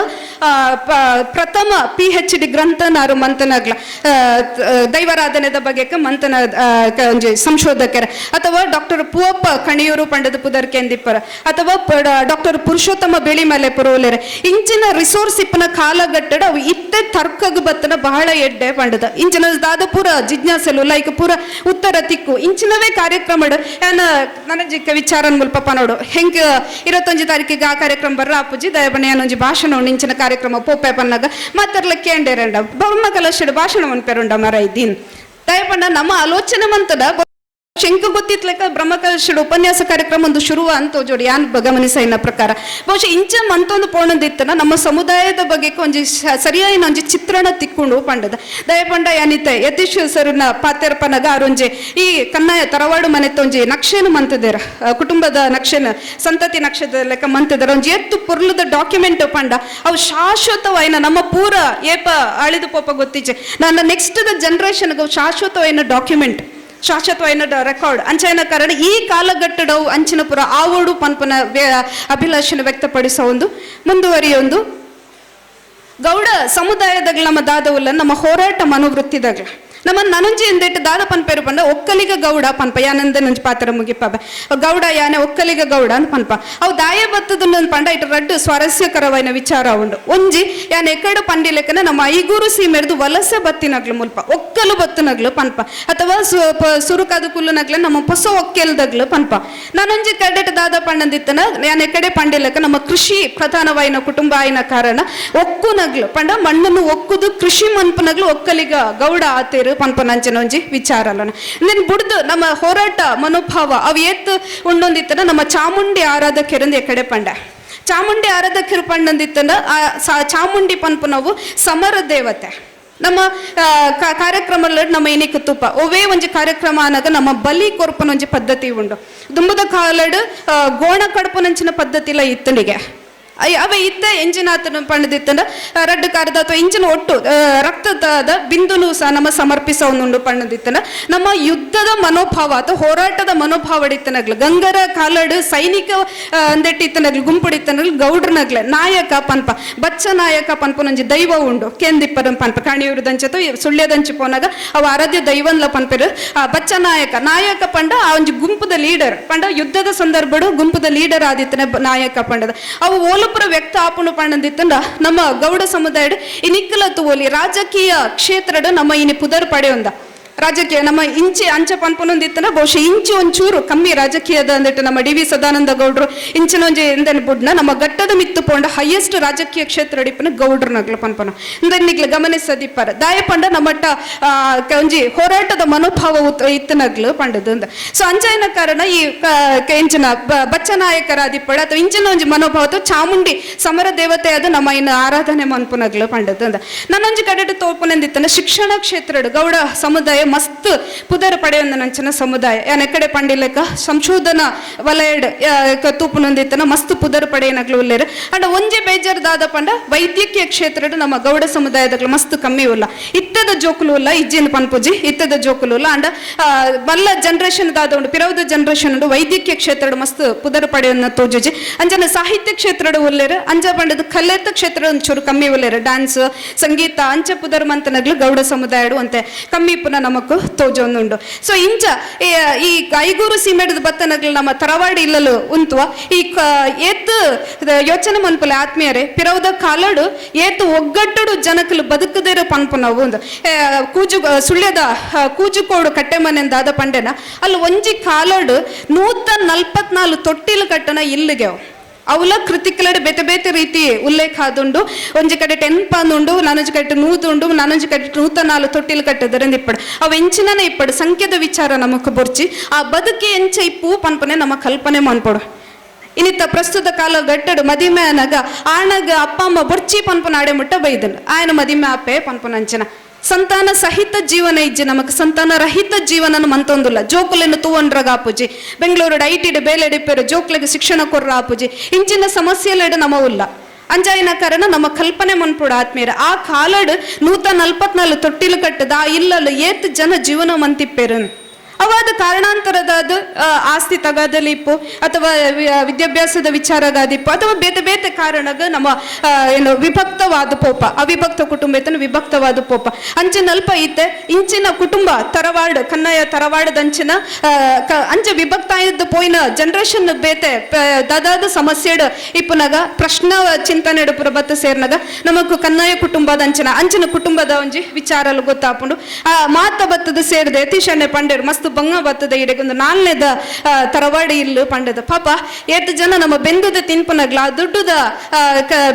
ಪ್ರಥಮ ಪಿ ಹೆಚ್ ಡಿ ಗ್ರಂಥನಾರು ಮಂತನಗ್ಲ ದೈವಾರಾಧನೆದ ಬಗೆಗೆ ಮಂತನ ಒಂಜಿ ಸಂಶೋಧಕರ ಅಥವಾ ಡಾಕ್ಟರ್ ಪೂವಪ್ಪ ಕಣಿಯೂರು ಪಂಡದ ಪುದರ್ ಕೆಂದಿಪ್ಪರ ಅಥವಾ ಡಾಕ್ಟರ್ ಪುರುಷೋತ್ತಮ ಬೆಳಿಮಲೆ ಪುರೋಲೆರೆ. ಇಂಚಿನ ರಿಸೋರ್ಸ್ ಇಪ್ಪನ ಕಾಲಘಟ್ಟಡ ಅವು ಇತ್ತೆ ತರ್ಕಗ ಬತ್ತನ ಬಹಳ ಎಡ್ಡೆ ಪಂಡದ ಇಂಚಿನ ದಾದ ಪೂರ ಜಿಜ್ಞಾಸಲು ಲೈಕ್ ಪೂರ ಉತ್ತರ ತಿಕ್ಕು ಇಂಚಿನವೇ ಕಾರ್ಯಕ್ರಮ ಏನ ನನ್ನ ಜಿಕ್ಕ ವಿಚಾರನ್ ಮುಲ್ಪ ಪನೋಡು ಹೆಂಗ, ಇರತ್ತೊಂಜಿ ತಾರೀಕಿಗೆ ಆ ಕಾರ್ಯಕ್ರಮ ಬರ್ರ ಅಪ್ಪುಜಿ ದಯಬಣ್ಣ ಅನ್ನೊಂಜಿ ಭಾಷಣ ಇಂಚಿನ ಕಾರ್ಯಕ್ರಮ ಪೋಪೆ ಪನ್ನಗ ಮತ್ತರ್ಲ ಕೇಂಡೇರಂಡ ಬೊಮ್ಮ ಕಲಶಡು ಭಾಷಣ ಪೆರುಂಡ ಮರ ಇದ್ದೀನ್. ದಯಪಂಡ ನಮ್ಮ ಆಲೋಚನೆ ಮಂತದ ಶಂಕ ಗೊತ್ತಿತ್ಲೆಕ್ಕ ಬ್ರಹ್ಮಕಲಶ ಉಪನ್ಯಾಸ ಕಾರ್ಯಕ್ರಮ ಒಂದು ಶುರುವ ಅಂತ ಜೋಡಿ ಯಾನ್ ಗಮನಿಸ ಪ್ರಕಾರ. ಬಹುಶಃ ಇಂಚ ಮಂತೊಂದು ಪೋಣದಿತ್ತನ, ನಮ್ಮ ಸಮುದಾಯದ ಬಗ್ಗೆ ಒಂಜಿ ಸರಿಯಾಗಿ ಒಂಜಿ ಚಿತ್ರಣ ತಿಕ್ಕೊಂಡು ಪಂಡದ. ದಯಪಂಡ ಯಾನಿತ ಯತೀಶ್ ಸರ್ನ ಪಾತೆರ ಪನಗ ಅರೊಂಜಿ ಈ ಕನ್ನಾಯ ತರವಾಡು ಮನೆತ್ತ ಒಂಜಿ ನಕ್ಷೆನು ಮಂತದೇರ. ಕುಟುಂಬದ ನಕ್ಷೆನ, ಸಂತತಿ ನಕ್ಷದ ಲೆಕ್ಕ ಮಂತದೇರ. ಒಂಜಿ ಎತ್ತು ಪುರ್ಲದ ಡಾಕ್ಯುಮೆಂಟ್ ಪಂಡ. ಅವು ಶಾಶ್ವತವಾಯಿನ ನಮ್ಮ ಪೂರ ಏಪ ಅಳಿದು ಪೋಪ ಗೊತ್ತಿಜೆ ನನ್ನ ನೆಕ್ಸ್ಟ್ ದ ಜನರೇಷನ್ಗೆ ಶಾಶ್ವತವಾಯಿನ ಡಾಕ್ಯುಮೆಂಟ್ ಶಾಶ್ವತವಾಯಿನ ರೆಕಾರ್ಡ್ ಅಂಚೆನ ಕಾರಣ ಈ ಕಾಲಘಟ್ಟಡವು ಅಂಚಿನ ಪುರ ಆವೋಡು ಪನ್ಪನ ಅಭಿಲಾಷೆನ ವ್ಯಕ್ತಪಡಿಸೋ ಒಂದು ಮುಂದುವರಿಯೊಂದು ಗೌಡ ಸಮುದಾಯದಾಗ ನಮ್ಮ ದಾದವುಲ್ಲ ನಮ್ಮ ಹೋರಾಟ ಮನೋವೃತ್ತಿದಾಗ ನಮ್ಮ ನನಂಜಿ ಎಂದೇಟ್ ದಾದ ಪನ್ಪೇರು ಪಂಡ, ಒಕ್ಕಲಿಗ ಗೌಡ ಪನ್ಪ. ಯಾನಂದ ನಂಜಿ ಪಾತ್ರ ಮುಗಿಪ್ಪ ಗೌಡ ಯಾನೆ ಒಕ್ಕಲಿಗ ಗೌಡ ಅಂತ ಪನ್ಪ. ಅವು ದಾಯ ಬತ್ತದ ಪಂಡ ಇಟ್ಟು ರಡ್ಡು ಸ್ವಾರಸ್ಯಕರವಾಯಿನ ವಿಚಾರ ಉಂಡು. ಒಂಜಿ ಯಾನ್ ಎಕಡೆ ಪಂಡಿಲೆಕ್ಕನ ನಮ್ಮ ಐಗೂರು ಸೀಮೆರ್ದು ವಲಸೆ ಬತ್ತಿನಗ್ಲು ಮುಲ್ಪ. ಒಕ್ಕಲು ಬತ್ತಿನಗ್ಲು ಪನ್ಪ. ಅಥವಾ ಸುರುಕಾದ ಕುಲ್ಲುನಗ್ಲ ನಮ್ಮ ಹೊಸ ಒಕ್ಕೆಲ್ದಗ್ಲು ಪನ್ಪ. ನಾನೊಂಜಿ ಕಡೆಟ್ ದಾದ ಪಂಡಂದಿತ್ತನ, ಯಾನ್ ಎಕಡೆ ಪಂಡಿಲೆಕ್ಕ ನಮ್ಮ ಕೃಷಿ ಪ್ರಧಾನವಾಯಿನ ಕುಟುಂಬ ಆಯ್ನ ಕಾರಣ ಒಕ್ಕುನಗ್ಲು ಪಂಡ ಮಣ್ಣನ್ನು ಒಕ್ಕುದು ಕೃಷಿ ಮನ್ಪನಗ್ಲು ಒಕ್ಕಲಿಗ ಗೌಡ ಆತೇರು ಪನ್ಪನಂಚನ ಒಂಜಿ ವಿಚಾರ ಅಲ್ಲ ಇಂದಿನ ಬುಡ್ದು ನಮ್ಮ ಹೋರಾಟ ಮನೋಭಾವ ಅವು ಏತ್ ಉಂಡೊಂದಿತ್ತನ ನಮ್ಮ ಚಾಮುಂಡಿ ಆರಾಧಕೆರಂದು ಎಕಡೆ ಪಂಡ. ಚಾಮುಂಡಿ ಆರಾಧಕರು ಪಂಡಂದಿತ್ತನ, ಆ ಚಾಮುಂಡಿ ಚಾಮುಂಡಿ ನಾವು ಸಮರ ದೇವತೆ. ನಮ್ಮ ಕಾರ್ಯಕ್ರಮ ನಮ್ಮ ಏನಿಕ ತುಪ್ಪ. ಒವೇ ಒಂಜಿ ಕಾರ್ಯಕ್ರಮ ಅನ್ನಾಗ ನಮ್ಮ ಬಲಿ ಕೊರ್ಪನ ಒಂಜಿ ಪದ್ಧತಿ ಉಂಡು. ದುಂಬದ ಕಾಲಡ್ ಗೋಣ ಕಡಪನಂಚಿನ ಪದ್ಧತಿಲ ಇತ್ತನಿಗೆ ಅವ ಇತ್ತ ಎಂಜಿನಾತನ ಪಂಡದಿತ್ತಂಡ ರಡ್ಡು ಕಾರದ ಅಥವಾ ಇಂಜಿನ್ ಒಟ್ಟು ರಕ್ತದ ಬಿಂದುನು ಸಹ ನಮ್ಮ ಸಮರ್ಪಿಸೋ ಪಣ್ಣದಿತ್ತನ ನಮ್ಮ ಯುದ್ಧದ ಮನೋಭಾವ ಅಥವಾ ಹೋರಾಟದ ಮನೋಭಾವ ಇತ್ತನಗ್ಲು ಗಂಗರ ಕಾಲಡು ಸೈನಿಕ ಅಂದೆಟ್ಟಿತ್ತನಗ್ಲು, ಗುಂಪುಡಿತ್ತನಗ್ಲು, ಗೌಡ್ರನಗ್ಲೆ, ನಾಯಕ ಪನ್ಪ, ಬಚ್ಚ ನಾಯಕ ಪನ್ಪನೊಂಜಿ ದೈವ ಉಂಡು ಕೆಂದಿಪ್ಪದ ಪನ್ಪ, ಕಾಣಿಯೂರು ದಂಚತು ಸುಳ್ಯದಂಚಿ ಪೋನಾಗ, ಅವ ಆರಾಧ್ಯ ದೈವನ್ಲ ಪನ್ಪರು, ಆ, ಬಚ್ಚ ನಾಯಕ ನಾಯಕ ಪಂಡ, ಆ ಒಂದು ಗುಂಪದ ಲೀಡರ್, ಪಂಡ ಯುದ್ಧದ ಸಂದರ್ಭಡು ಗುಂಪದ ಲೀಡರ್ ಆದಿತ್ತನ ನಾಯಕ ಪಂಡದ, ಅವು ಓಲಪುರ ವ್ಯಕ್ತ ಆಪುಣು ಪಂಡದಿತ್ತಂಡ ನಮ್ಮ ಗೌಡ ಸಮುದಾಯಡ್ ಇನಿಕ್ಕಲ ಓಲಿ ರಾಜಕೀಯ ಕ್ಷೇತ್ರಡು ನಮ್ಮ ಇನಿ ಪುದರ್ ಪಡೆಯೊಂದ. ರಾಜಕೀಯ ನಮ್ಮ ಇಂಚಿ ಅಂಚ ಪನ್ಪನೊಂದಿತ್ತನ, ಬಹುಶಃ ಇಂಚಿ ಒಂಚೂರು ಕಮ್ಮಿ ರಾಜಕೀಯದ ಅಂದಿಟ್ಟು ನಮ್ಮ ಡಿ ವಿ ಸದಾನಂದ ಗೌಡ್ರು ಇಂಚಿನೊಂಜಿ ಎಂದನ್ ಬುಡ್ನ ನಮ್ಮ ಗಟ್ಟದ ಮಿತ್ತು ಪೋಂಡ ಹೈಯೆಸ್ಟ್ ರಾಜಕೀಯ ಕ್ಷೇತ್ರ ಅಡಿಪನ ಗೌಡ್ರ ನಗ್ಲು ಪನ್ಪನ. ಇಂದನ್ನಿಗ್ಲ ಗಮನಿಸದಿಪ್ಪರ. ದಾಯ ಪಂಡ ನಮ್ಮಟ್ಟ ಒಂಜಿ ಹೋರಾಟದ ಮನೋಭಾವ ಇತ್ತನಗ್ಲು ಪಂಡದು ಸೊ ಅಂಚಾಯನ ಕಾರಣ ಈ ಇಂಚಿನ ಬಚ್ಚ ನಾಯಕರಾದಿಪ್ಪಡ ಅಥವಾ ಇಂಚಿನ ಒಂಜಿ ಮನೋಭಾವ ಅಥವಾ ಚಾಮುಂಡಿ ಸಮರ ದೇವತೆ ಅದು ನಮ್ಮ ಇನ್ನು ಆರಾಧನೆ ಮನ್ಪುನಗ್ಲು ಪಂಡದು ಅಂದ. ಕಡೆ ತೋಪುನಂದಿತ್ತನ ಶಿಕ್ಷಣ ಕ್ಷೇತ್ರ ಗೌಡ ಸಮುದಾಯ ಮಸ್ತ್ ಪುದರ ಪಡೆಯೊಂದು ನಂಚನ ಸಮುದಾಯ. ಯಾನ್ ಎಕಡೆ ಪಂಡಿಲೆಕ ಸಂಶೋಧನ ವಲಯಡ್ ತೂಪುನೊಂದಿತ್ತನ ಮಸ್ತ್ ಪುದರ ಪಡೆಯನಗ್ಲು ಉಲ್ಲೇರು. ಅಂಡ ಒಂಜೆ ಬೇಜಾರ್ದಾದ ಪಂಡ ವೈದ್ಯಕೀಯ ಕ್ಷೇತ್ರಡ್ ನಮ್ಮ ಗೌಡ ಸಮುದಾಯದಗ್ಲು ಮಸ್ತ್ ಕಮ್ಮಿ ಉಲ್ಲ. ಇತ್ತದ ಜೋಕುಲು ಉಲ್ಲ ಇಜ್ಜಿನ ಪನ್ಪುಜಿ ಇತ್ತದ ಜೋಕುಲು ಉಲ್ಲ. ಅಂಡ ಬಲ್ಲ ಜನರೇಷನ್ ದಾದ ಉಂಡು ಪಿರವದ ಜನರೇಷನ್ ಉಂಡು ವೈದ್ಯಕೀಯ ಕ್ಷೇತ್ರಡ್ ಮಸ್ತ್ ಪುದರ ಪಡೆಯನ್ನ ತೋಜುಜಿ ಅಂಜನ ಸಾಹಿತ್ಯ ಕ್ಷೇತ್ರಡ್ ಉಲ್ಲೇರು, ಅಂಜ ಪಂಡದ ಕಲೆತ ಕ್ಷೇತ್ರ ಒಂಚೂರು ಕಮ್ಮಿ ಉಲ್ಲೇರು. ಡ್ಯಾನ್ಸ್ ಸಂಗೀತ, ಅಂಚ ಪುದರ್ ಮಂತನಗ್ಲು ಗೌಡ ಸಮುದಾಯಡು ಅಂತೆ. ಕಮ್ಮಿ ಪುನ ನಮಕ್ ತೋಜೊಂದುಂಡು ಸೊ ಇಂಚ ಈ- ಐಗೂರು ಸೀಮೆಡ್ದ ಬತ್ತನಗ್ಲು ನಮ್ಮ ತರವಾಡಿ ಇಲ್ಲಲು ಉಂತುವ ಈ ಏತ್ ಯೋಚನೆ ಮನ್ಪುಲೆ ಆತ್ಮೀಯರೇ ಪಿರವದ ಕಾಲಡು ಏತ್ ಒಗ್ಗಟ್ಟಡು ಜನಕಲು ಬದುಕದೇರ ಪನ್ಪುನವು ಒಂದು ಏ, ಕೂಜು ಸುಳ್ಯದ ಕೂಜುಕೋಡು ಕಟ್ಟೆ ಮನೆಂದಾದ ಪಂಡೆನ ಅಲ್ಲಿ ಒಂಜಿ ಕಾಲಡು ನೂತ ನಲ್ಪತ್ನಾಲ್ಕು ತೊಟ್ಟಿಲು ಕಟ್ಟನ ಇಲ್ಲಿಗೆ. ಅವಲ ಕೃತಿಕಲಡ್ ಬೇತೆ ಬೇತೆ ರೀತಿ ಉಲ್ಲೇಖ ಆದುಂಡು. ಒಂಜಿ ಕಡೆ ಟೆನ್ಪಾಂದುಂಡು, ನಾನೊಂಜಿ ಕಡೆ ನೂದುಂಡು, ನಾನೊಂಜಿ ಕಡೆ ನೂತ ನಾಲ್ಕು ತೊಟ್ಟಿಲು ಕಟ್ಟದರಿಂದ ಇಪ್ಪಡು. ಅವು ಎಂಚಿನನೆ ಇಪ್ಪಡು, ಸಂಖ್ಯದ ವಿಚಾರ ನಮಕ್ ಬೊರ್ಚಿ. ಆ ಬದುಕಿ ಎಂಚ ಇಪ್ಪು ಪನ್ಪನೆ ನಮ್ಮ ಕಲ್ಪನೆ ಮನ್ಪಡು. ಇನ್ನಿತ್ತ ಪ್ರಸ್ತುತ ಕಾಲ ಗಟ್ಟಡು ಮದಿಮೆ ಅನಗ ಆಣಗ ಅಪ್ಪ ಅಮ್ಮ ಬೊರ್ಚಿ ಪನ್ಪನ ಆಡೆ ಮುಟ್ಟ ಬೈದನು. ಆಯನ ಮದಿಮೆ ಅಪ್ಪೆ ಪನ್ಪನ ಅಂಚನ ಸಂತಾನ ಸಹಿತ ಜೀವನ ಇಜ್ಜೆ. ನಮಕ್ ಸಂತಾನ ರಹಿತ ಜೀವನ ಮಂತೊಂದುಲ್ಲ. ಜೋಕುಲೆನ್ನು ತೂವೊಂಡ್ರಗ ಆಪುಜಿ ಬೆಂಗಳೂರು ಐಟಿಡ್ ಬೇಲೆಡಿಪ್ಪೆರು ಜೋಕ್ಲೆಗೆ ಶಿಕ್ಷಣ ಕೊರ್ರ ಆಪುಜಿ ಇಂಚಿನ ಸಮಸ್ಯೆಲೆಡ್ ನಮ ಉಲ್ಲ ಅಂಜಾಯಿನ ಕಾರಣ ನಮ್ಮ ಕಲ್ಪನೆ ಮನ್ಪುಡ ಆತ್ಮೀಯರ. ಆ ಕಾಲಡ್ ನೂತ ನಲ್ಪತ್ನಾಲ್ ತೊಟ್ಟಿಲು ಕಟ್ಟದ ಇಲ್ಲಲು ಏತ್ ಜನ ಜೀವನ ಮಂತಿಪ್ಪೆರನ್. ಅವಾದ ಕಾರಣಾಂತರದ ಅದು ಆಸ್ತಿ ತಗಾದಲಿಪ್ಪು ಅಥವಾ ವಿದ್ಯಾಭ್ಯಾಸದ ವಿಚಾರಗಾದಿಪ್ಪು ಅಥವಾ ಬೇತೆ ಬೇತೆ ಕಾರಣಗ ನಮ್ಮ ಏನು, ವಿಭಕ್ತವಾದ ಪೋಪ, ಅವಿಭಕ್ತ ಕುಟುಂಬ ಇತ್ತನ ವಿಭಕ್ತವಾದ ಪೋಪ. ಅಂಚಿನ ಅಲ್ಪ ಇತ್ತೆ ಇಂಚಿನ ಕುಟುಂಬ, ತರವಾಡ್ ಕನ್ನಯ ತರವಾಡದ ಅಂಚಿನ ಅಂಚ ವಿಭಕ್ತ ಇದ್ದ ಪೋಯಿನ ಜನರೇಷನ್ ಬೇತೆ ದಾದಾದ ಸಮಸ್ಯೆಡ್ ಇಪ್ಪುನಗ ಪ್ರಶ್ನ ಚಿಂತನೆ ಪ್ರಭತ್ತ ಸೇರ್ನಗ ನಮಕ್ ಕನ್ನಯ ಕುಟುಂಬದ ಅಂಚಿನ ಅಂಚಿನ ಕುಟುಂಬದ ಒಂಜಿ ವಿಚಾರಲು ಗೊತ್ತಾಪುಂಡು. ಆ, ಮಾತ ಬತ್ತದ ಸೇರಿದೆ ಯತೀಶಣ್ಣೆ ಪಂಡೇರು ಮಸ್ತ್ ಬಂಗ ಬತ್ತದ ಒಂದು ನಾಲ್ನೇದ ತರವಾಡಿ ಇಲ್ಲ ಪಂಡದ ಪಾಪ ಏತ ಜನ ನಮ್ಮ ಬೆಂದದ ತಿನ್ಪುನಗ್ಲ ದುಡ್ಡುದ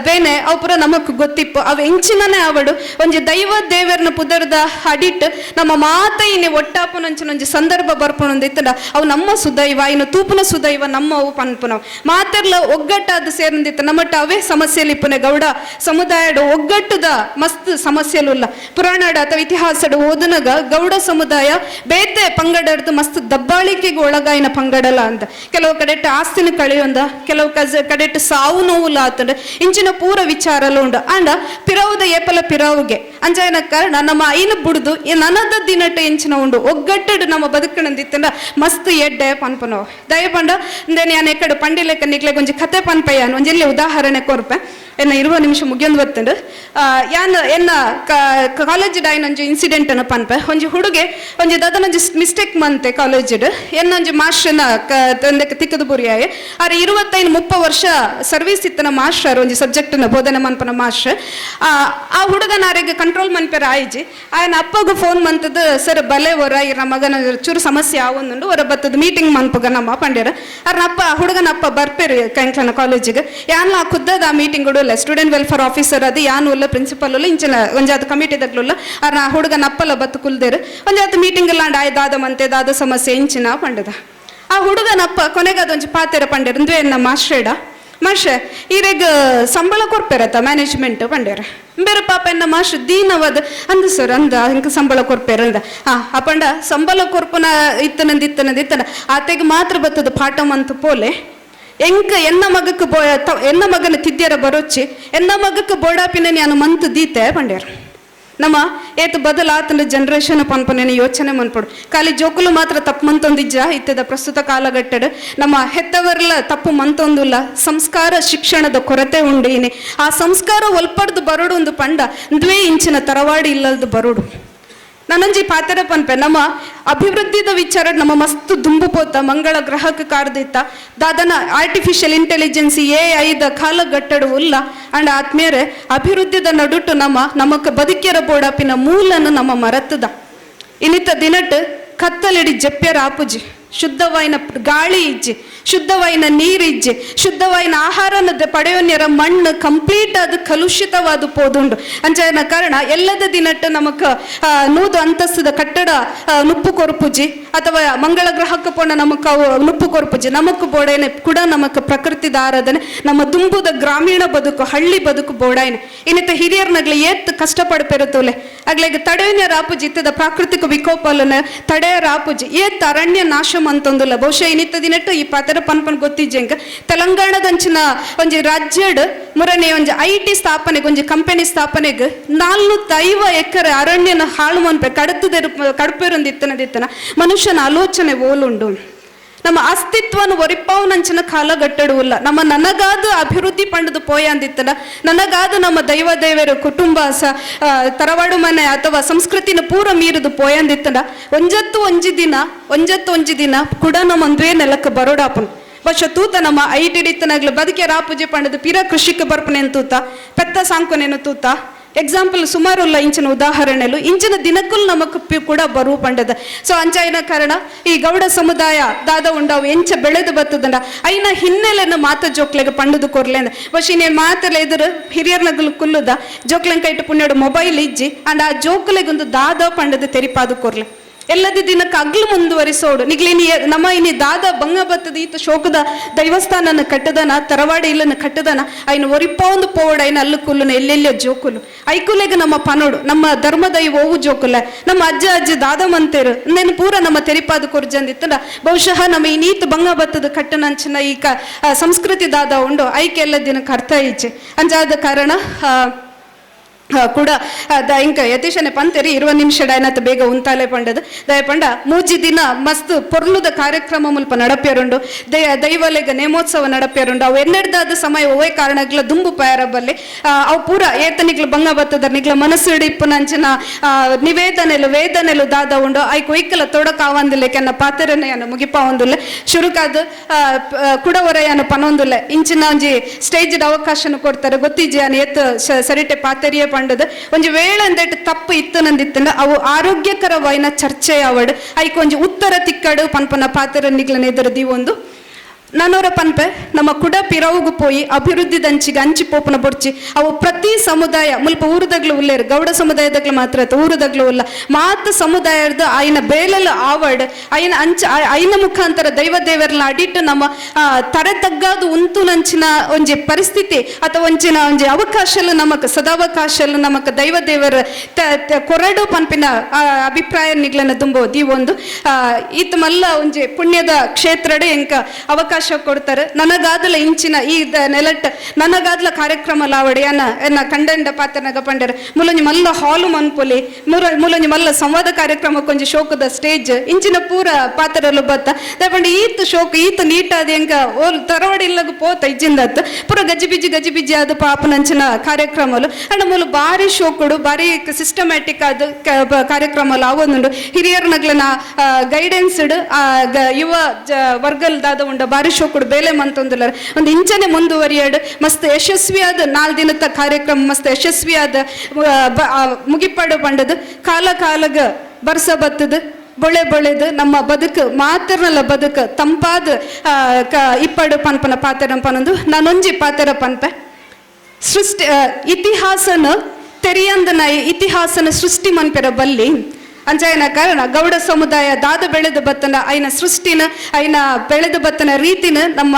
ಬೇನೆ, ಅವು ಪುರ ನಮಕ್ ಗೊತ್ತಿಪ್ಪು. ಅವ ಎಂಚಿನನೆ ಅವಡು. ಒಂಜಿ ದೈವ ದೇವರನ ಪುದರ್ದ ಅಡಿಟ್, ನಮ್ಮ ಮಾತ ಇನಿ ಒಟ್ಟಾಪುನಂಚಿನ ಒಂಜಿ ಸಂದರ್ಭ ಬರ್ಪುನೊಂದಿತ್ತಡ ಅವು ನಮ್ಮ ಸುದೈವ, ಇನ್ನು ತೂಪನ ಸುದೈವ ನಮ್ಮವು ಪನ್ಪುನವು ಮಾತೆರ್ಲ ಒಗ್ಗಟ್ಟಾದ ಸೇರಿದಿತ್ತ ನಮ್ಮಟ್ಟ ಅವೇ ಸಮಸ್ಯೆಲಿ ಇಪ್ಪುನೆ ಗೌಡ. ಸಮುದಾಯದ ಒಗ್ಗಟ್ಟುದ ಮಸ್ತ್ ಸಮಸ್ಯೆಲುಲ್ಲ. ಪುರಾಣಡ ಅಥವಾ ಇತಿಹಾಸದ ಓದನಗ ಗೌಡ ಸಮುದಾಯ ಬೇತೆ ಪಂಗಡರ್ದು ಮಸ್ತ್ ದಬ್ಬಾಳಿಕೆಗೆ ಒಳಗಾಯಿನ ಪಂಗಡಲ ಅಂತ. ಕೆಲವು ಕಡೆಟ್ ಆಸ್ತಿನ ಕಳೆಯೊಂದ ಕೆಲವು ಕಜ ಕಡೆಟ್ ಸಾವು ನೋವುಲ ಆತಂಡ. ಇಂಚಿನ ಪೂರ ವಿಚಾರಲು ಉಂಡು. ಅಂಡ ಪಿರವುದ ಏಪಲ ಪಿರವುಗೆ. ಅಂಜಾಯನ ಕಾರಣ ನಮ್ಮ ಐನ ಬುಡ್ದು ನನದ ದಿನಟ ಇಂಚಿನ ಉಂಡು. ಒಗ್ಗಟ್ಟಡು ನಮ್ಮ ಬದುಕಣಂದಿತ್ತಂಡ ಮಸ್ತ್ ಎಡ್ಡೆ ಪನ್ಪನೋ. ದಯಪಂಡ ಇಂದೇನೆ ಯಾನ ಎಕ್ಕಡು ಪಂಡಿಲೆಕ್ಕ ನಿಕ್ಲೆ ಒಂಜಿ ಕತೆ ಪನ್ಪಯ್ಯಾನ್. ಒಂಜಿ ಉದಾಹರಣೆ ಕೊರ್ಪೆ. ಎನ್ನ ಇರುವ ನಿಮಿಷ ಮುಗಿಯೊಂದು ಬತ್ತಂಡು ಯಾನ್, ಎನ್ನ ಕಾಲೇಜ್ ಡೈನ್ ಒಂಜಿ ಇನ್ಸಿಡೆಂಟ್ ಅನ್ನ ಪನ್ಪೆ. ಒಂಜಿ ಹುಡುಗೆ, ಒಂಜಿ ದದನೊಂಜಿ ಮಿಸ್ಟೇಕ್ ಮಂತೆ ಕಾಲೇಜಿಡ್ ಎನ್ನೊಂಜಿ ಮಾಸ್ಟರ್ನ ತಂದೆಕ್ ತಿಕ್ಕದ ಬುರಿಯಾಯ. ಆರೆ ಇರುವತ್ತೈದು ಮುಪ್ಪ ವರ್ಷ ಸರ್ವಿಸ್ ಇತ್ತನ ಮಾಸ್ಟರ್ ಒಂಜಿ ನ, ಬೋಧನೆ ಮನ್ಪನ ಮಾಸ್ಟರ್. ಆ ಹುಡುಗನ ಆರೆಗ್ ಕಂಟ್ರೋಲ್ ಮನ್ಪೆರ ಆಯ್ಜಿ ಆಯನ ಅಪ್ಪಗ ಫೋನ್ ಮಂತದ, ಸರ್, ಬಲೆ ಹೊರ ಇರ ಮಗನ ಚೂರು ಸಮಸ್ಯೆ ಆವೊಂದುಂಡು. ಹೊರ ಬತ್ತದ ಮೀಟಿಂಗ್ ಮನ್ಪಗ ನಮ್ಮ ಪಂಡ್ಯರ ಅರ್ನ ಅಪ್ಪ, ಹುಡುಗನ ಅಪ್ಪ ಬರ್ಪೇರಿ ಕಂಕ್ಲನ ಕಾಲೇಜಿಗೆ ಯಾನ್ಲ ಖುದ್ದದ ಆ ಮೀಟಿಂಗ್ ಉಲ್ಲ ಸ್ಟೂಡೆಂಟ್ ವೆಲ್ಫೇರ್ ಆಫೀಸರ್ ಅದು, ಯಾನು ಉಲ್ಲ ಪ್ರಿನ್ಸಿಪಲ್ ಉಲ್ಲ ಇಂಚಿನ ಕಮಿಟಿ ದಗ್ಲುಲ್ಲ ಅರ್ನ ಆ ಹುಡುಗ ನಪ್ಪಲ ಬತ್ತು ಕುಲ್ದೇರು. ಒಂಜಾತ ಮೀಟಿಂಗ್ ಎಲ್ಲ ದಾದ ಮಂತೆ ದಾದ ಸಮಸ್ಯೆ ಇಂಚಿನ ಪಂಡದ. ಆ ಹುಡುಗನಪ್ಪ ಕೊನೆಗೆ ಅದೊಂದು ಪಾತೆರ ಪಂಡೇರು, ಅಂದ್ರೆ ನಮ್ಮ ಮಾಸ್ಟ್ರೇಡ ಮಾಸ್ಟ್ರೆ ಈರೆಗ್ ಸಂಬಳ ಕೊರ್ಪೇರತ್ತ ಮ್ಯಾನೇಜ್ಮೆಂಟ್ ಪಂಡೇರ? ಬೇರೆ ಪಾಪ ಎನ್ನ ಮಾಸ್ಟರ್ ದೀನವಾದ, ಅಂದ ಸರ್, ಅಂದ, ಹಿಂಗೆ ಸಂಬಳ ಕೊರ್ಪೇರ ಅಂದ. ಹಾ ಅಪಂಡ ಸಂಬಳ ಕೊರ್ಪನ ಇತ್ತನಂದ ಇತ್ತನಂದ ಇತ್ತನ, ಆತೆಗೆ ಮಾತ್ರ ಬತ್ತದ ಪಾಠ ಮಂತ್ ಪೋಲೆ. ಎಂಕ ಎನ್ನ ಮಗಕ್ಕೆ ಬೋ ಎನ್ನ ಮಗನ ತಿದ್ಯರ ಬರೋಚ್ಚಿ, ಎನ್ನ ಮಗಕ್ಕೆ ಬೋಡಾಪಿನ ನಾನು ಮಂತ್ ದೀತೆ ಪಂಡ್ಯಾರ. ನಮ್ಮ ಏತ ಬದಲ ಜನರೇಷನ್ ಪನ್ಪನೇನು ಯೋಚನೆ ಮನ್ಪಡು ಖಾಲಿ ಜೋಕುಲು ಮಾತ್ರ ತಪ್ಪು ಮಂತೊಂದಿಜ್ಜ, ಇತ್ತದ ಪ್ರಸ್ತುತ ಕಾಲಘಟ್ಟದ ನಮ್ಮ ಹೆತ್ತವರ್ಲ ತಪ್ಪು ಮಂತೊಂದುಲ್ಲ, ಸಂಸ್ಕಾರ ಶಿಕ್ಷಣದ ಕೊರತೆ ಉಂಡೇನೆ. ಆ ಸಂಸ್ಕಾರ ಒಲ್ಪಡ್ದು ಬರೋಡು ಒಂದು ಪಂಡ, ದ್ವೇ ಇಂಚಿನ ತರವಾಡಿ ಇಲ್ಲಲ್ದು ಬರೋಡು. ನನಂಜಿ ಪಾತೆರ ಪನ್ಪೆ. ನಮ್ಮ ಅಭಿವೃದ್ಧಿದ ವಿಚಾರ ನಮ್ಮ ಮಸ್ತ್ ದುಂಬು ಪೋತ, ಮಂಗಳ ಗ್ರಹಕ್ಕೆ ಕಾರ್ದಿತ್ತ ದಾದನ ಆರ್ಟಿಫಿಷಿಯಲ್ ಇಂಟೆಲಿಜೆನ್ಸಿ ಎ ಐದ ಕಾಲ ಗಟ್ಟಡು ಉಲ್ಲ. ಅಂಡ್ ಆತ್ಮೇರೆ ಅಭಿವೃದ್ಧಿದ ನಡುಟು ನಮ್ಮ, ನಮಕ್ ಬದುಕಿರ ಬೋಡಪಿನ ಮೂಲನ ನಮ್ಮ ಮರತದ. ಇನ್ನಿತ ದಿನಟ್ ಕತ್ತಲಿಡಿ ಜಪ್ಯರ ಆಪುಜಿ. ಶುದ್ಧವಾಯಿನ ಗಾಳಿ ಇಜ್ಜಿ ಶುದ್ಧವಾಯಿನ ನೀರು ಇಜ್ಜಿ ಶುದ್ಧವಾಯಿನ ಆಹಾರನ ಪಡೆಯೋನ್ಯರ ಮಣ್ಣು ಕಂಪ್ಲೀಟ್ ಅದು ಕಲುಷಿತವಾದ ಪೋದುಂಡು. ಅಂಚನ ಕಾರಣ, ಎಲ್ಲದ ದಿನಟ್ಟ ನಮಕ್ ನೂದು ಅಂತಸ್ತದ ಕಟ್ಟಡ ನುಪ್ಪು ಕೊರ್ಪುಜಿ ಅಥವಾ ಮಂಗಳ ಗ್ರಹಕ್ಕೆ ಪೋಣ ನಮಕ್ ಅವು ನುಪ್ಪು ಕೊರ್ಪುಜಿ ನಮಕ್ ಬೋಡೇನೆ ಕೂಡ ನಮಕ್ ಪ್ರಕೃತಿದ ಆರಾಧನೆ, ನಮ್ಮ ತುಂಬುದ ಗ್ರಾಮೀಣ ಬದುಕು, ಹಳ್ಳಿ ಬದುಕು ಬೋಡಾಯ್ನೆ ಇನ್ನಿತ ಹಿರಿಯರ್ನಾಗ್ಲಿ ಏತ್ ಕಷ್ಟಪಡ್ಪೆರುತ್ತೋಲೆ ಅಗ್ಲಿಗೆ ತಡೆಯನ್ಯ ರಾಪುಜಿ ಇತ್ತದ ಪ್ರಾಕೃತಿಕ ವಿಕೋಪಲನ ತಡೆಯ ರಾಪುಜಿ ಏತ್ ಅರಣ್ಯ ನಾಶ ಅಂತಂದುಲ್ಲ ಬಹುಶಃ ಇನ್ನಿತ ದಿನಟ್ಟು ಈ ಪಾತ್ರ ಪನ್ಪನ್ ತೆಲಂಗಾಣದ ತೆಲಂಗಾಣದಂಚಿನ ಒಂಜಿ ರಾಜ್ಯಡ್ ಮುರನೆ ಒಂಜಿ ಐ ಟಿ ಸ್ಥಾಪನೆಗೆ, ಒಂಜಿ ಕಂಪನಿ ಸ್ಥಾಪನೆಗೆ ನಾಲ್ನೂತ್ತ ಐವ ಎಕರೆ ಅರಣ್ಯನ ಹಾಳು ಮನ್ಪೆ ಕಡತದ ಕಡುಪೇರೊಂದಿತ್ತನ ದಿತ್ತನ ಮನುಷ್ಯನ ಆಲೋಚನೆ ಓಲುಂಡು ನಮ್ಮ ಅಸ್ತಿತ್ವನ ಕಾಲ ಗಟ್ಟಡುವುಲ್ಲ ನಮ್ಮ ನನಗಾದ ಅಭಿವೃದ್ಧಿ ಪಂಡದು ಪೋಯ ಅಂದಿತ್ತಲ್ಲ ನನಗಾದ ನಮ್ಮ ದೈವ ದೇವರು ಕುಟುಂಬ ಸ ತರವಾಡು ಮನೆ ಅಥವಾ ಸಂಸ್ಕೃತಿನ ಪೂರ ಮೀರದು ಪೋಯ ಅಂದಿತ್ತಲ್ಲ ಒಂಜತ್ತು ಒಂಜಿ ದಿನ, ಒಂಜತ್ತು ಒಂಜಿ ದಿನ ಕೂಡ ನಮ್ಮ ಒಂದೇ ನೆಲಕ್ಕೆ ಬರೋಡಾಪನು. ವರ್ಷ ತೂತ ನಮ್ಮ ಐಟಿಡಿತ್ತನಾಗ್ಲಿ ಬದುಕೆ ರಾಪುಜೆ ಪಂಡದು ಪಿರ ಕೃಷಿಕ ಬರ್ಪನೆ ತೂತ, ಪೆತ್ತ ಸಾಂಕುನೇನು ತೂತ. ಎಕ್ಸಾಂಪಲ್ ಸುಮಾರುಲ್ಲ ಇಂಚಿನ ಉದಾಹರಣೆಲು. ಇಂಚಿನ ದಿನಕ್ಕೂ ನಮಕ್ ಪಿ- ಕೂಡ ಬರುವ ಪಂಡದ. ಸೊ ಅಂಚಾಯಿನ ಕಾರಣ, ಈ ಗೌಡ ಸಮುದಾಯ, ದಾದ ಉಂಡವು ಎಂಚ ಬೆಳೆದು ಬತ್ತದಂಡ. ಐನ ಹಿನ್ನೆಲೆನ ಮಾತ ಜೋಕ್ಲೆಗೆ ಪಂಡದು ಕೊರ್ಲೆಂದ. ಬಸ್ ಮಾತಲ್ಲ ಎದುರು ಹಿರಿಯರ್ನಗಲು ಕುಲ್ಲುದ ಜೋಕ್ಲೆಂಕ ಇಟ್ಟು ಪುಣ್ಯಡು ಮೊಬೈಲ್ ಇಜ್ಜಿ, ಅಂಡ್ ಆ ಜೋಕ್ಲೆಗೊಂದು ದಾದ ಪಂಡದ ತೆರಿಪಾದು ಕೊರ್ಲೆ. ಎಲ್ಲದ ದಿನಕ್ಕೆ ಅಗ್ಲು ಮುಂದುವರಿಸೋಡು ನಿಗ್ಲಿನಿ ನಮ್ಮ ಇನಿ ದಾದ ಬಂಗ ಬತ್ತದ, ಈತ ಶೋಕದ ದೈವಸ್ಥಾನನ ಕಟ್ಟದನ, ತರವಾಡಿ ಇಲ್ಲನ ಕಟ್ಟದನ, ಐನ ಒರಿಪ ಒಂದು ಪೋವಡ, ಐನ ಅಲ್ಲು ಕುಲ್ಲುನ ಎಲ್ಲೆಲ್ಲೋ ಜೋಕುಲು. ಐಕುಲೆಗ ನಮ್ಮ ಪನೋಡು, ನಮ್ಮ ಧರ್ಮ ದೈವ ಓವು ಜೋಕುಲ. ನಮ್ಮ ಅಜ್ಜ, ಅಜ್ಜಿ, ದಾದ ಮಂತೇರು ನೆನ್ ಪೂರ ನಮ್ಮ ತೆರಿಪಾದ ಕೊರ್ಜಂದಿತ್ತಲ್ಲ ಬಹುಶಃ ನಮ್ಮ ಈ ನೀತ್ ಬಂಗ ಬತ್ತದ ಕಟ್ಟನಂಚಿನ ಈ ಸಂಸ್ಕೃತಿ ದಾದ ಉಂಡು, ಐಕೆ ಎಲ್ಲ ದಿನಕ್ಕೆ ಅರ್ಥ ಈಚೆ. ಅಂಜಾದ ಕಾರಣ ಕೂಡ ಇಂಕ ಯತೀಶನೆ ಪಂತೆರಿ ಇರುವ ನಿಮಿಷ ಡೈನತ್ ಬೇಗ ಉಂತಾಲೆ ಪಂಡದ. ದಯ ಪಂಡ ಮೂಜಿ ದಿನ ಮಸ್ತ್ ಪೊರ್ಲುದ ಕಾರ್ಯಕ್ರಮ ಮುಲ್ಪ ನಡಪ್ಯರುಂಡು. ದಯ, ದೈವಲೆಗ ನೇಮೋತ್ಸವ ನಡಪ್ಯರುಂಡು. ಅವು ಎನ್ನೆಡ್ದಾದ ಸಮಯ ಒವೇ ಕಾರಣಗಳ ದುಂಬು ಪಯಾರ ಬಲ್ಲಿ ಅವು ಪೂರ ಏತನಿಗ್ಲ ಬಂಗ ಬತ್ತದ, ನಿಗ್ಲ ಮನಸ್ಸು ಹಿಡಿಪ್ಪು ನಂಚಿನ ನಿವೇದನೆಲು, ವೇದನೆಲು ದಾದ ಉಂಡು ಐ ಕೊಯ್ಕಲ ತೊಡಕ ಆವಂದಿಲ್ಲ ಕೆನ್ನ ಪಾತರನೆಯನ್ನು ಮುಗಿಪ ಒಂದುಲ್ಲೆ ಶುರುಕಾದ ಕುಡವರೆಯನ್ನು ಪನೊಂದುಲ್ಲೆ. ಇಂಚಿನ ಒಂಜಿ ಸ್ಟೇಜ್ ಅವಕಾಶನ ಕೊಡ್ತಾರೆ. ಗೊತ್ತಿಜಿ ಅನ್ ಶ- ಸರಿಟೆ ಪಾತೆರಿಯೇ ಪಂಡದು ಒಂಜಿ ವೇಳೆ ಅಂದೆಟ್ ತಪ್ಪು ಇತ್ತು ನಂದಿತ್ತಂಡ, ಅವು ಆರೋಗ್ಯಕರವಾಯಿನ ಚರ್ಚೆ ಅವಡ್ ಐಕೊಂಜಿ ಉತ್ತರ ತಿಕ್ಕಡು ಪನ್ಪನ ಪಾತ್ರ ನಿಗ್ಲನೆ ಎದುರು ದೀವೊಂದು ನಾನೋರ ಪನ್ಪೆ ನಮ್ಮ ಕುಡ ಪಿರವುಗು ಪೋಯಿ ಅಭಿವೃದ್ಧಿ ದಂಚಿಗೆ ಅಂಚಿ ಪೋಪನ ಬೊಡ್ಚಿ. ಅವು ಪ್ರತಿ ಸಮುದಾಯ ಮುಲ್ಪ ಊರುದಗ್ಲು ಉಲ್ಲೇರು ಗೌಡ ಸಮುದಾಯದಗ್ಲು ಮಾತ್ರ ಊರದಗ್ಲು ಉಲ್ಲ. ಮಾತ ಸಮುದಾಯದ ಆಯ್ನ ಬೇಲಲು ಆವಡ್ ಐನ ಅಂಚ ಆಯ್ನ ಮುಖಾಂತರ ದೈವ ದೇವರನ್ನ ಅಡಿಟ್ಟು ನಮ್ಮ ಆ, ತರೆ ತಗ್ಗಾದು ಉಂತು ನಂಚಿನ ಒಂಜಿ ಪರಿಸ್ಥಿತಿ ಅಥವಾ ಒಂಚಿನ ಒಂಜಿ ಅವಕಾಶಲು ನಮಕ್ ಸದಾವಕಾಶಲು ನಮಕ್ ದೈವ ದೇವರ ಕೊರಡು ಪನ್ಪಿನ ಅಭಿಪ್ರಾಯ ನಿಗ್ಲನ ತುಂಬೋದು ಈ ಆ, ಈತ ಮಲ್ಲ ಒಂಜಿ ಪುಣ್ಯದ ಕ್ಷೇತ್ರಡೆ ಎಂಕ ಅವಕಾಶ ಕೊಡ್ತಾರೆ. ನನಗಾದ್ಲ ಇಂಚಿನ ಈ ನೆಲಟ್, ನನಗಾದ್ಲ ಕಾರ್ಯಕ್ರಮ ಲಾವಡಿ ಅನ್ನ ಎನ್ನ ಕಂಡಂಡ ಪಾತ್ರ ಪಂಡರ ಮುಲೊಂಜಿ ಮಲ್ಲ ಹಾಲು ಮನ್ಪೊಲಿ, ಮುರ ಮುಲಂಜಿ ಮಲ್ಲ ಸಂವಾದ ಕೊಂಚ ಶೋಕದ ಸ್ಟೇಜ್, ಇಂಚಿನ ಪೂರ ಪಾತ್ರಲು ಬತ್ತ. ದಯಪಂಡ ಈತ ಶೋಕ, ಈತ ನೀಟಾದ ಹೆಂಗ, ಓಲ್ ತರವಡಿ ಇಲ್ಲಗ ಪೋತ ಇಜ್ಜಿಂದತ್. ಪೂರ ಗಜಿಬಿಜಿ ಗಜಿಬಿಜಿ ಆದ ಪಾಪನಂಚಿನ ಕಾರ್ಯಕ್ರಮಲು. ಅಂಡ ಮೂಲ ಬಾರಿ ಶೋಕುಡು ಬಾರಿ ಸಿಸ್ಟಮ್ಯಾಟಿಕ್ ಆದ ಕಾರ್ಯಕ್ರಮ ಲಾವೊಂದುಂಡು ಹಿರಿಯರ್ನಗ್ಲನ ಅವೊಂದುಂಡು ಹಿರಿಯರ್ ನಗ್ಲನ ಗೈಡೆನ್ಸ್ ಯುವ ವರ್ಗಲ್ದಾದ ವರ್ಗಲ್ ದಾದ ಉಂಡ ಬಾರಿ ಶೋಕುಡು ಬೇಲೆ ಮಂತೊಂದುಲ್ಲ. ಒಂದು ಇಂಚನೆ ಮುಂದುವರಿಯಡು, ಮಸ್ತ್ ಯಶಸ್ವಿಯಾದ ನಾಲ್ ದಿನದ ಕಾರ್ಯಕ್ರಮ, ಮಸ್ತ್ ಯಶಸ್ವಿಯಾದ ಮುಗಿಪಡು ಪಂಡದ್ ಕಾಲ ಕಾಲಗ ಬರ್ಸ ಬತ್ತದ, ಬೊಳೆ ಬೊಳೆದು, ನಮ್ಮ ಬದುಕು ಮಾತ್ರನಲ್ಲ ಬದುಕು, ತಂಪಾದ ಕ, ಇಪ್ಪಡು ಪನ್ಪನ ಪಾತೆರ ಪನೊಂದು. ನಾನೊಂಜಿ ಪಾತೆರ ಪನ್ಪೆ. ಸೃಷ್ಟಿ ಇತಿಹಾಸನ ತೆರೆಯಂದನ ಇತಿಹಾಸನ ಸೃಷ್ಟಿ ಮನ್ಪೆರ ಬಲ್ಲಿ ಅಂಚಾಯನ ಕಾರಣ ಗೌಡ ಸಮುದಾಯ ದಾದ ಬೆಳೆದ ಬತ್ತನ ಐನ ಸೃಷ್ಟಿನ ಐನ ಬೆಳೆದ ಬತ್ತನ ರೀತಿನ ನಮ್ಮ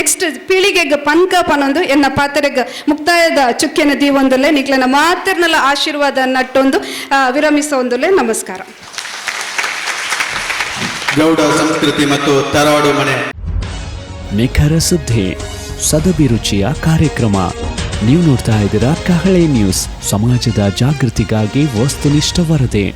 ನೆಕ್ಸ್ಟ್ ಪೀಳಿಗೆಗೆ ಪನ್ಕ ಪನೊಂದು ಎನ್ನ ಪಾತ್ರೆಗೆ ಮುಕ್ತಾಯದ ಚುಕ್ಕೆನ ದೀವೊಂದಲ್ಲೇ ನಿಕ್ಲನ ಮಾತರ್ನಲ್ಲ ಆಶೀರ್ವಾದ ನಟ್ಟೊಂದು ವಿರಮಿಸೋ ವಿರಮಿಸೊಂದುಲೆ ನಮಸ್ಕಾರ. ಗೌಡ ಸಂಸ್ಕೃತಿ ಮತ್ತು ತರವಾಡು ಮನೆ. ನಿಖರ ಸುದ್ದಿ ಸದಭಿರುಚಿಯ ಕಾರ್ಯಕ್ರಮ. ನೀವು ನೋಡ್ತಾ ಇದ್ದೀರಾ ಕಹಳೆ ನ್ಯೂಸ್ ಸಮಾಜದ ಜಾಗೃತಿಗಾಗಿ ವಸ್ತುನಿಷ್ಠ ವರದಿ.